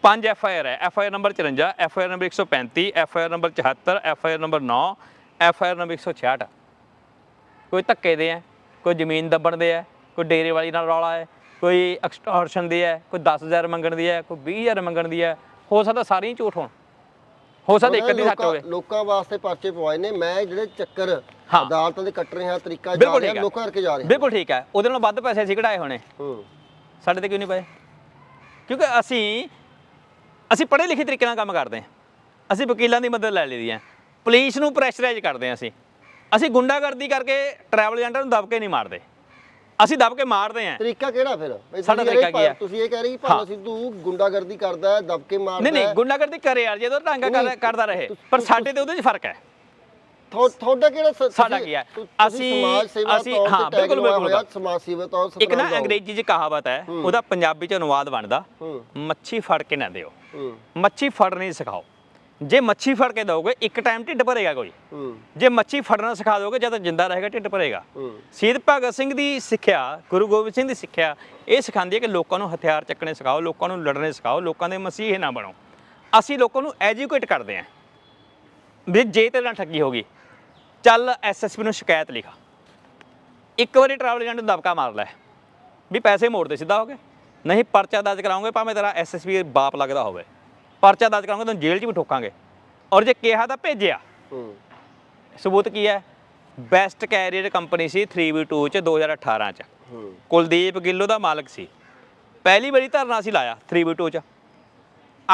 Speaker 1: ਪੰਜ ਐਫ ਆਈ ਆਰ ਹੈ। F I R number 54 F I R number 135 F I R number 74 F I R number 9 F I R number 166 ਕੋਈ ਧੱਕੇ ਦੇ ਹੈ ਕੋਈ ਜ਼ਮੀਨ ਦੱਬਣ ਦੇ ਹੈ ਕੋਈ ਡੇਰੇ ਵਾਲੀ ਨਾਲ ਰੌਲਾ ਹੈ ਕੋਈ ਐਕਸਟੋਰਸ਼ਨ ਦੀ ਹੈ ਕੋਈ 10000 ਮੰਗਣ ਦੀ ਹੈ ਕੋਈ 20000 ਮੰਗਣ ਦੀ ਹੈ ਹੋ ਸਕਦਾ ਸਾਰੀਆਂ ਝੂਠ ਹੋਣ। ਹੋ ਸਕਦਾ ਇੱਕ ਅੱਧੀ ਸੱਚ ਹੋਵੇ।
Speaker 2: ਲੋਕਾਂ ਵਾਸਤੇ ਪਰਚੇ ਪਵਾਏ ਨੇ। ਮੈਂ ਜਿਹੜੇ ਚੱਕਰ। ਅਦਾਲਤਾਂ ਦੇ ਕੱਟ ਰਿਹਾ ਤਰੀਕਾ ਜਾ ਰਿਹਾ। ਲੋਕਾਂ ਕਰਕੇ ਜਾ ਰਿਹਾ।
Speaker 1: ਬਿਲਕੁਲ ਠੀਕ ਹੈ। ਉਹਦੇ ਨਾਲੋਂ ਵੱਧ ਪੈਸੇ ਅਸੀਂ ਕਢਾਏ ਹੋਣੇ।
Speaker 2: ਹੂੰ।
Speaker 1: ਸਾਡੇ ਤੇ ਕਿਉਂ ਨਹੀਂ ਪਏ? ਕਿਉਂਕਿ ਅਸੀਂ ਅਸੀਂ ਪੜ੍ਹੇ ਲਿਖੇ ਤਰੀਕੇ ਨਾਲ ਕੰਮ ਕਰਦੇ ਹਾਂ। ਅਸੀਂ ਵਕੀਲਾਂ ਦੀ ਮਦਦ ਲੈ ਲਈਦੀ ਹੈ। ਪੁਲਿਸ ਨੂੰ ਪ੍ਰੈਸ਼ਰਾਈਜ਼ ਕਰਦੇ ਹਾਂ ਅਸੀਂ। ਅਸੀਂ ਗੁੰਡਾਗਰਦੀ ਕਰਕੇ ਟਰੈਵਲ ਏਜੰਟਾਂ ਨੂੰ ਦਬ ਕੇ ਨਹੀਂ ਮਾਰਦੇ। ਅਸੀਂ ਦਬ ਕੇ ਮਾਰਦੇ ਹਾਂ।
Speaker 2: ਤਰੀਕਾ ਕਿਹੜਾ ਫਿਰ?
Speaker 1: ਸਾਡਾ ਤਰੀਕਾ ਕੀ ਹੈ?
Speaker 2: ਤੁਸੀਂ ਇਹ ਕਹਿ ਰਹੇ ਕਿ ਸਿੱਧੂ ਗੁੰਡਾਗਰਦੀ ਕਰਦਾ ਹੈ ਦਬਕੇ ਮਾਰਦਾ
Speaker 1: ਨਹੀਂ ਨਹੀਂ ਗੁੰਡਾਗਰਦੀ ਕਰੇ ਯਾਰ ਜਦੋਂ ਢੰਗਾ ਕਰ-
Speaker 2: ਨਹੀਂ,
Speaker 1: ਕਰਦਾ ਰਹੇ।
Speaker 2: ਤੁ-
Speaker 1: ਪਰ
Speaker 2: ਤੁ-
Speaker 1: ਸਾਡੇ ਤੇ ਉਹਦੇ 'ਚ ਫ਼ਰਕ ਹੈ।
Speaker 2: ਥੋ- ਤੁਹਾਡਾ ਕਿਹੜਾ ਸ-
Speaker 1: ਸਾਡਾ
Speaker 2: ਤੁਸੀਂ-
Speaker 1: ਕੀ ਹੈ?
Speaker 2: ਤੁ- ਤੁਸੀਂ
Speaker 1: ਅਸੀਂ-
Speaker 2: ਸਮਾਜ ਸੇਵਾ
Speaker 1: ਅਸੀਂ-
Speaker 2: ਤੌਰ ਤੇ
Speaker 1: ਹਾਂ,
Speaker 2: tag
Speaker 1: ਬਿਲਕੁਲ,
Speaker 2: ਲਵਾਇਆ
Speaker 1: ਬਿਲਕੁਲ।
Speaker 2: ਹੋਇਆ, ਸਮਾਜ ਸੇਵਾ ਤੌਰ
Speaker 1: ਇੱਕ ਨਾ
Speaker 2: ਸਤਨਾਮ
Speaker 1: ਅੰਗਰੇਜ਼ੀ 'ਚ ਕਹਾਵਤ ਹੈ ਉਹਦਾ ਪੰਜਾਬੀ 'ਚ ਅਨੁਵਾਦ ਬਣਦਾ।
Speaker 2: ਹੂੰ।
Speaker 1: ਮੱਛੀ ਫੜ ਕੇ ਨਾ ਦਿਓ।
Speaker 2: ਹੂੰ।
Speaker 1: ਮੱਛੀ ਫੜ ਨਹੀਂ ਸਿਖਾਓ। ਜੇ ਮੱਛੀ ਫੜ ਕੇ ਦੋਗੇ ਇੱਕ ਟਾਈਮ ਢਿੱਡ ਭਰੇਗਾ ਕੋਈ।
Speaker 2: ਹੂੰ।
Speaker 1: ਜੇ ਮੱਛੀ ਫੜਨਾ ਸਿਖਾ ਦੋਗੇ ਜਦ ਜਿੰਦਾ ਰਹੇਗਾ ਢਿੱਡ ਭਰੇਗਾ।
Speaker 2: ਹੂੰ।
Speaker 1: ਸ਼ਹੀਦ ਭਗਤ ਸਿੰਘ ਦੀ ਸਿੱਖਿਆ ਗੁਰੂ ਗੋਬਿੰਦ ਸਿੰਘ ਦੀ ਸਿੱਖਿਆ ਇਹ ਸਿਖਾਉਂਦੀ ਹੈ ਕਿ ਲੋਕਾਂ ਨੂੰ ਹਥਿਆਰ ਚੱਕਣੇ ਸਿਖਾਓ ਲੋਕਾਂ ਨੂੰ ਲੜਨੇ ਸਿਖਾਓ ਲੋਕਾਂ ਦੇ ਮਸੀਹੇ ਨਾ ਬਣੋ। ਅਸੀਂ ਲੋਕਾਂ ਨੂੰ ਐਜੂਕੇਟ ਕਰਦੇ ਹਾਂ। ਵੀ ਜੇ ਤੇਰੇ ਨਾਲ ਠੱਗੀ ਹੋ ਗਈ ਚੱਲ ਐਸਐਸਪੀ ਨੂੰ ਸ਼ਿਕਾਇਤ ਲਿਖਾ। ਇੱਕ ਵਾਰੀ ਟਰੈਵਲ ਏਜੰਟ ਨੂੰ ਦਬਕਾ ਮਾਰ ਲੈ। ਵੀ ਪੈਸੇ ਮੋੜ ਦੇ ਸਿੱਧਾ ਹੋ ਕੇ। ਨਹੀਂ ਪਰਚਾ ਦਰਜ ਕਰਾਉਂਗੇ ਭਾਵੇਂ ਤੇਰਾ ਐਸਐਸਪੀ ਬਾਪ ਲੱਗਦਾ ਹੋਵੇ। ਪਰਚਾ ਦਰਜ ਕਰਾਉਂਗੇ ਤੈਨੂੰ ਜੇਲ੍ਹ 'ਚ ਵੀ ਠੋਕਾਂਗੇ। ਔਰ ਜੇ ਕਿਹਾ ਤਾਂ ਭੇਜਿਆ।
Speaker 2: ਹੂੰ।
Speaker 1: ਸਬੂਤ ਕੀ ਹੈ? ਬੈਸਟ ਕੈਰੀਅਰ ਕੰਪਨੀ ਸੀ 3v2 ਚ 2018 ਚ। ਕੁਲਦੀਪ ਗਿੱਲੋ ਦਾ ਮਾਲਕ ਸੀ। ਪਹਿਲੀ ਵਾਰੀ ਧਰਨਾ ਸੀ ਲਾਇਆ 3v2 ਚ।